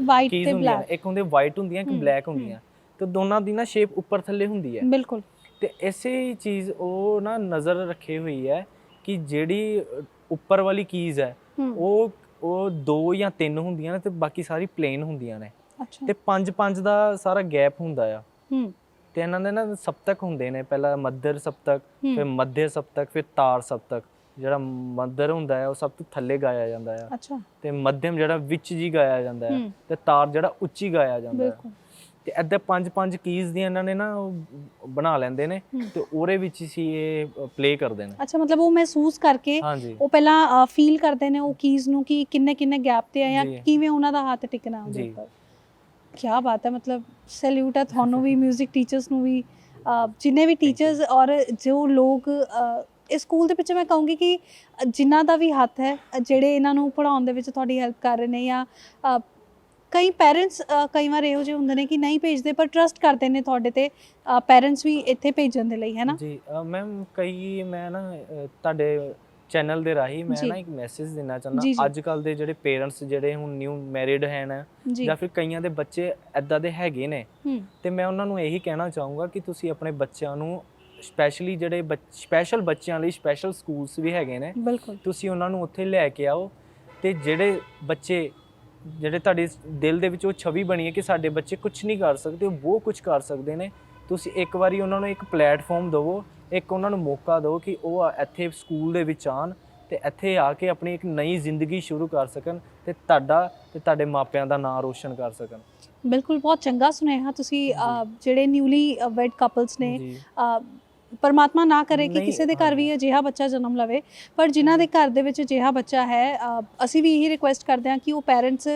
ਵਾਈਟ ਤੇ ਬਲੈਕ ਇੱਕ ਹੁੰਦੇ ਵਾਈਟ ਹੁੰਦੀਆਂ ਇੱਕ ਬਲੈਕ ਹੁੰਦੀਆਂ। ਤੇ ਦੋਨਾਂ ਦੀ ਨਾ ਸ਼ੇਪ ਉੱਪਰ ਥੱਲੇ ਹੁੰਦੀ ਹੈ। ਬਿਲਕੁਲ। ਤੇ ਐਸੇ ਹੀ ਚੀਜ਼ ਉਹ ਨਾ ਨਜ਼ਰ ਰੱਖੇ ਹੋਈ ਹੈ ਕਿ ਜਿਹੜੀ ਉੱਪਰ ਵਾਲੀ ਕੀਜ਼ ਹੂੰ। ਉਹ ਉਹ ਦੋ ਜਾਂ ਤਿੰਨ ਹੁੰਦੀਆਂ ਨੇ ਤੇ ਬਾਕੀ ਸਾਰੀ ਪਲੇਨ ਹੁੰਦੀਆਂ ਨੇ। ਅੱਛਾ। ਤੇ ਪੰਜ ਪੰਜ ਦਾ ਸਾਰਾ ਗੈਪ ਹੁੰਦਾ ਆ। ਹੂੰ। ਤੇ ਇਹਨਾਂ ਦੇ ਨਾ ਸਪਤਕ ਹੁੰਦੇ ਨੇ ਪਹਿਲਾਂ ਮੱਧਰ ਸਪਤਕ। ਫਿਰ ਮੱਧੇ ਸਪਤਕ ਫਿਰ ਤਾਰ ਸਪਤਕ। ਜਿਹੜਾ ਮੱਧਰ ਹੁੰਦਾ ਹੈ ਉਹ ਸਭ ਤੋਂ ਥੱਲੇ ਗਾਇਆ ਜਾਂਦਾ ਹੈ ਅੱਛਾ। ਤੇ ਮੱਧਮ ਜਿਹੜਾ ਵਿੱਚ ਜੀ ਗਾਇਆ ਜਾਂਦਾ ਹੈ। ਤੇ ਤਾਰ ਜਿਹੜਾ ਉੱਚੀ ਗਾਇਆ ਜਾਂਦਾ ਹੈ ਬਿਲਕੁਲ। ਤੇ ਏਦਾਂ ਪੰਜ ਪੰਜ ਕੀਜ਼ ਦੀਆਂ ਇਹਨਾਂ ਨੇ ਨਾ ਉਹ ਬਣਾ ਲੈਂਦੇ ਨੇ। ਤੇ ਉਹਦੇ ਵਿੱਚ ਹੀ ਸੀ ਇਹ ਪਲੇ ਕਰਦੇ ਨੇ ਅੱਛਾ ਮਤਲਬ ਉਹ ਮਹਿਸੂਸ ਕਰਕੇ ਹਾਂਜੀ ਉਹ ਪਹਿਲਾਂ ਫੀਲ ਕਰਦੇ ਨੇ ਉਹ ਕੀਜ਼ ਨੂੰ ਕਿ ਕਿੰਨੇ ਕਿੰਨੇ ਗੈਪ ਤੇ ਆ ਜਾਂ। ਕਿਵੇਂ ਉਹਨਾਂ ਦਾ ਹੱਥ ਟਿਕਣਾ ਉਹਦੇ। ਉੱਪਰ ਕੀ ਬਾਤ ਹੈ ਮਤਲਬ ਸੈਲੂਟ ਹੈ ਤੁਹਾਨੂੰ ਵੀ 뮤직 ਟੀਚਰਸ ਨੂੰ ਵੀ ਜਿੰਨੇ ਵੀ ਟੀਚਰਸ ਔਰ ਜੋ ਲੋਕ ਇਸ ਸਕੂਲ ਦੇ ਪਿੱਛੇ ਮੈਂ ਕਹੂੰਗੀ ਕਿ ਜਿਨ੍ਹਾਂ ਦਾ ਵੀ ਹੱਥ ਹੈ ਜਿਹੜੇ ਇਹਨਾਂ ਨੂੰ ਪੜਾਉਣ ਦੇ ਵਿੱਚ ਤੁਹਾਡੀ ਹੈਲਪ ਕਰ ਰਹੇ ਨੇ ਜਾਂ ਕਈ ਪੈਰੈਂਟਸ ਕਈ ਵਾਰ ਇਹੋ ਜਿਹੇ ਹੁੰਦੇ ਨੇ ਕਿ ਨਹੀਂ ਭੇਜਦੇ ਪਰ ਟਰਸਟ ਕਰਦੇ ਨੇ ਤੁਹਾਡੇ ਤੇ ਪੈਰੈਂਟਸ ਵੀ ਇੱਥੇ ਭੇਜਣ ਦੇ ਲਈ ਹੈ ਨਾ ਜੀ ਮੈਮ ਕਈ ਮੈਂ ਨਾ ਤੁਹਾਡੇ ਚੈਨਲ ਦੇ ਰਾਹੀਂ ਮੈਂ। ਨਾ ਇੱਕ ਮੈਸੇਜ ਦੇਣਾ ਚਾਹੁੰਦਾ। ਅੱਜ ਕੱਲ ਦੇ ਜਿਹੜੇ ਪੇਰੈਂਟਸ ਜਿਹੜੇ ਹੁਣ ਨਿਊ ਮੈਰਿਡ ਹਨ ਜੀ। ਫਿਰ ਕਈਆਂ ਦੇ ਬੱਚੇ ਐਦਾਂ ਦੇ ਹੈਗੇ ਨੇ ਤੇ ਮੈਂ ਉਹਨਾਂ ਨੂੰ ਇਹੀ ਕਹਿਣਾ ਚਾਹੂੰਗਾ ਕਿ ਤੁਸੀਂ ਆਪਣੇ ਬੱਚਿਆਂ ਨੂੰ ਸਪੈਸ਼ਲੀ ਜਿਹੜੇ ਸਪੈਸ਼ਲ ਬੱਚਿਆਂ ਲਈ ਸਪੈਸ਼ਲ ਸਕੂਲਸ ਵੀ ਹੈਗੇ ਨੇ ਤੁਸੀਂ ਉਹਨਾਂ ਨੂੰ ਉੱਥੇ ਲੈ ਕੇ ਆਓ ਤੇ ਜਿਹੜੇ ਬੱਚੇ ਜਿਹੜੇ ਤੁਹਾਡੇ ਦਿਲ ਦੇ ਵਿੱਚ ਉਹ ਛਵੀ ਬਣੀ ਹੈ ਕਿ ਸਾਡੇ ਬੱਚੇ ਕੁਝ ਨਹੀਂ ਕਰ ਸਕਦੇ ਉਹ ਬਹੁਤ ਕੁਝ ਕਰ ਸਕਦੇ ਨੇ। ਤੁਸੀਂ ਇੱਕ ਵਾਰੀ ਉਹਨਾਂ ਨੂੰ ਇੱਕ ਪਲੇਟਫਾਰਮ ਦਿਵੋ ਇੱਕ ਉਹਨਾਂ ਨੂੰ ਮੌਕਾ ਦਿਓ ਕਿ ਉਹ ਇੱਥੇ ਸਕੂਲ ਦੇ ਵਿੱਚ ਆਣ ਤੇ ਇੱਥੇ ਆ ਕੇ ਆਪਣੀ ਇੱਕ ਨਈ ਜ਼ਿੰਦਗੀ ਸ਼ੁਰੂ ਕਰ ਸਕਣ ਤੇ ਤੁਹਾਡਾ ਤੇ ਤੁਹਾਡੇ ਮਾਪਿਆਂ ਦਾ ਨਾਮ ਰੋਸ਼ਨ ਕਰ ਸਕਣ। ਬਿਲਕੁਲ ਬਹੁਤ ਚੰਗਾ ਸੁਨੇਹਾ ਤੁਸੀਂ ਜਿਹੜੇ ਨਿਊਲੀ ਵੈਡ ਕਪਲਸ ਨੇ ਪਰਮਾਤਮਾ ਨਾ ਕਰੇ ਕਿ ਕਿਸੇ ਦੇ ਘਰ ਵੀ। ਅਜਿਹਾ ਬੱਚਾ ਜਨਮ ਲਵੇ ਪਰ ਜਿਨ੍ਹਾਂ ਦੇ ਘਰ ਦੇ ਵਿੱਚ ਅਜਿਹਾ ਬੱਚਾ ਹੈ ਅਸੀਂ ਵੀ ਇਹੀ ਰਿਕੁਐਸਟ ਕਰਦੇ ਹਾਂ ਕਿ ਉਹ ਪੈਰੈਂਟਸ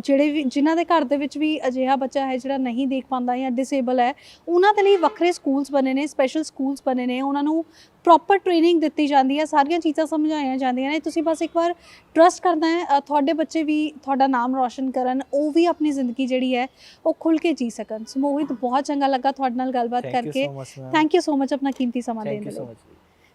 ਜਿਹੜੇ ਵੀ ਜਿਨ੍ਹਾਂ ਦੇ ਘਰ ਦੇ ਵਿੱਚ ਵੀ ਅਜਿਹਾ ਬੱਚਾ ਹੈ ਜਿਹੜਾ ਨਹੀਂ ਦੇਖ ਪਾਉਂਦਾ ਜਾਂ ਡਿਸੇਬਲ ਹੈ ਉਹਨਾਂ ਦੇ ਲਈ ਵੱਖਰੇ ਸਕੂਲਸ ਬਣੇ ਨੇ ਸਪੈਸ਼ਲ ਸਕੂਲਸ ਬਣੇ ਨੇ ਉਹਨਾਂ ਨੂੰ ਪ੍ਰੋਪਰ ਟ੍ਰੇਨਿੰਗ ਦਿੱਤੀ ਜਾਂਦੀ ਹੈ ਸਾਰੀਆਂ ਚੀਜ਼ਾਂ ਸਮਝਾਈਆਂ ਜਾਂਦੀਆਂ ਨੇ। ਤੁਸੀਂ ਬਸ ਇੱਕ ਵਾਰ ਟਰਸਟ ਕਰਨਾ ਹੈ ਤੁਹਾਡੇ ਬੱਚੇ ਵੀ ਤੁਹਾਡਾ ਨਾਮ ਰੌਸ਼ਨ ਕਰਨ ਉਹ ਵੀ ਆਪਣੀ ਜ਼ਿੰਦਗੀ ਜਿਹੜੀ ਹੈ ਉਹ ਖੁੱਲ ਕੇ ਜੀ ਸਕਣ। ਸੋ ਮੋਹਿਤ ਬਹੁਤ ਚੰਗਾ ਲੱਗਾ ਤੁਹਾਡੇ ਨਾਲ ਗੱਲਬਾਤ ਕਰਕੇ। ਥੈਂਕ ਯੂ ਸੋ ਮਚ ਆਪਣਾ ਕੀਮਤੀ ਸਮਾਂ ਦੇਣ ਲਈ। ਮਚ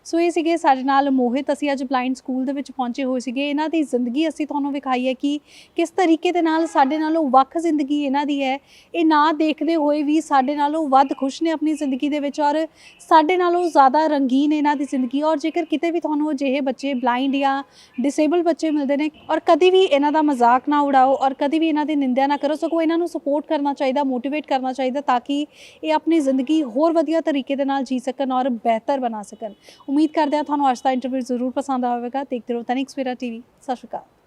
ਸੋ ਇਹ ਸੀਗੇ, ਸਾਡੇ ਨਾਲ ਮੋਹਿਤ, ਅਸੀਂ ਅੱਜ ਬਲਾਈਂਡ ਸਕੂਲ ਦੇ ਵਿੱਚ ਪਹੁੰਚੇ ਹੋਏ ਸੀਗੇ। ਇਹਨਾਂ ਦੀ ਜ਼ਿੰਦਗੀ ਅਸੀਂ ਤੁਹਾਨੂੰ ਵਿਖਾਈ ਹੈ ਕਿ ਕਿਸ ਤਰੀਕੇ ਦੇ ਨਾਲ ਸਾਡੇ ਨਾਲੋਂ ਵੱਖ ਜ਼ਿੰਦਗੀ ਇਹਨਾਂ ਦੀ ਹੈ। ਇਹ ਨਾ ਦੇਖਦੇ ਹੋਏ ਵੀ ਸਾਡੇ ਨਾਲੋਂ ਵੱਧ ਖੁਸ਼ ਨੇ ਆਪਣੀ ਜ਼ਿੰਦਗੀ ਦੇ ਵਿੱਚ ਔਰ ਸਾਡੇ ਨਾਲੋਂ ਜ਼ਿਆਦਾ ਰੰਗੀਨ ਇਹਨਾਂ ਦੀ ਜ਼ਿੰਦਗੀ। ਔਰ ਜੇਕਰ ਕਿਤੇ ਵੀ ਤੁਹਾਨੂੰ ਅਜਿਹੇ ਬੱਚੇ ਬਲਾਈਂਡ ਜਾਂ ਡਿਸੇਬਲ ਬੱਚੇ ਮਿਲਦੇ ਨੇ ਔਰ ਕਦੀ ਵੀ ਇਹਨਾਂ ਦਾ ਮਜ਼ਾਕ ਨਾ ਉਡਾਓ ਔਰ ਕਦੀ ਵੀ ਇਹਨਾਂ ਦੀ ਨਿੰਦਿਆ ਨਾ ਕਰੋ, ਸਗੋਂ ਇਹਨਾਂ ਨੂੰ ਸਪੋਰਟ ਕਰਨਾ ਚਾਹੀਦਾ ਮੋਟੀਵੇਟ ਕਰਨਾ ਚਾਹੀਦਾ ਤਾਂ ਕਿ ਇਹ ਆਪਣੀ ਜ਼ਿੰਦਗੀ ਹੋਰ ਵਧੀਆ ਤਰੀਕੇ ਦੇ ਨਾਲ ਜੀ ਸਕਣ ਔਰ ਬਿਹਤਰ ਬਣਾ ਸਕਣ। ਉਮੀਦ ਕਰਦੇ ਹਾਂ ਤੁਹਾਨੂੰ ਅੱਜ ਦਾ ਇੰਟਰਵਿਊ ਜ਼ਰੂਰ ਪਸੰਦ ਆਵੇਗਾ। ਦੇਖਦੇ ਰਹੋ ਤਨਿਕ ਸਵੇਰਾ ਟੀਵੀ ਸਤਿ ਸ਼੍ਰੀ ਅਕਾਲ।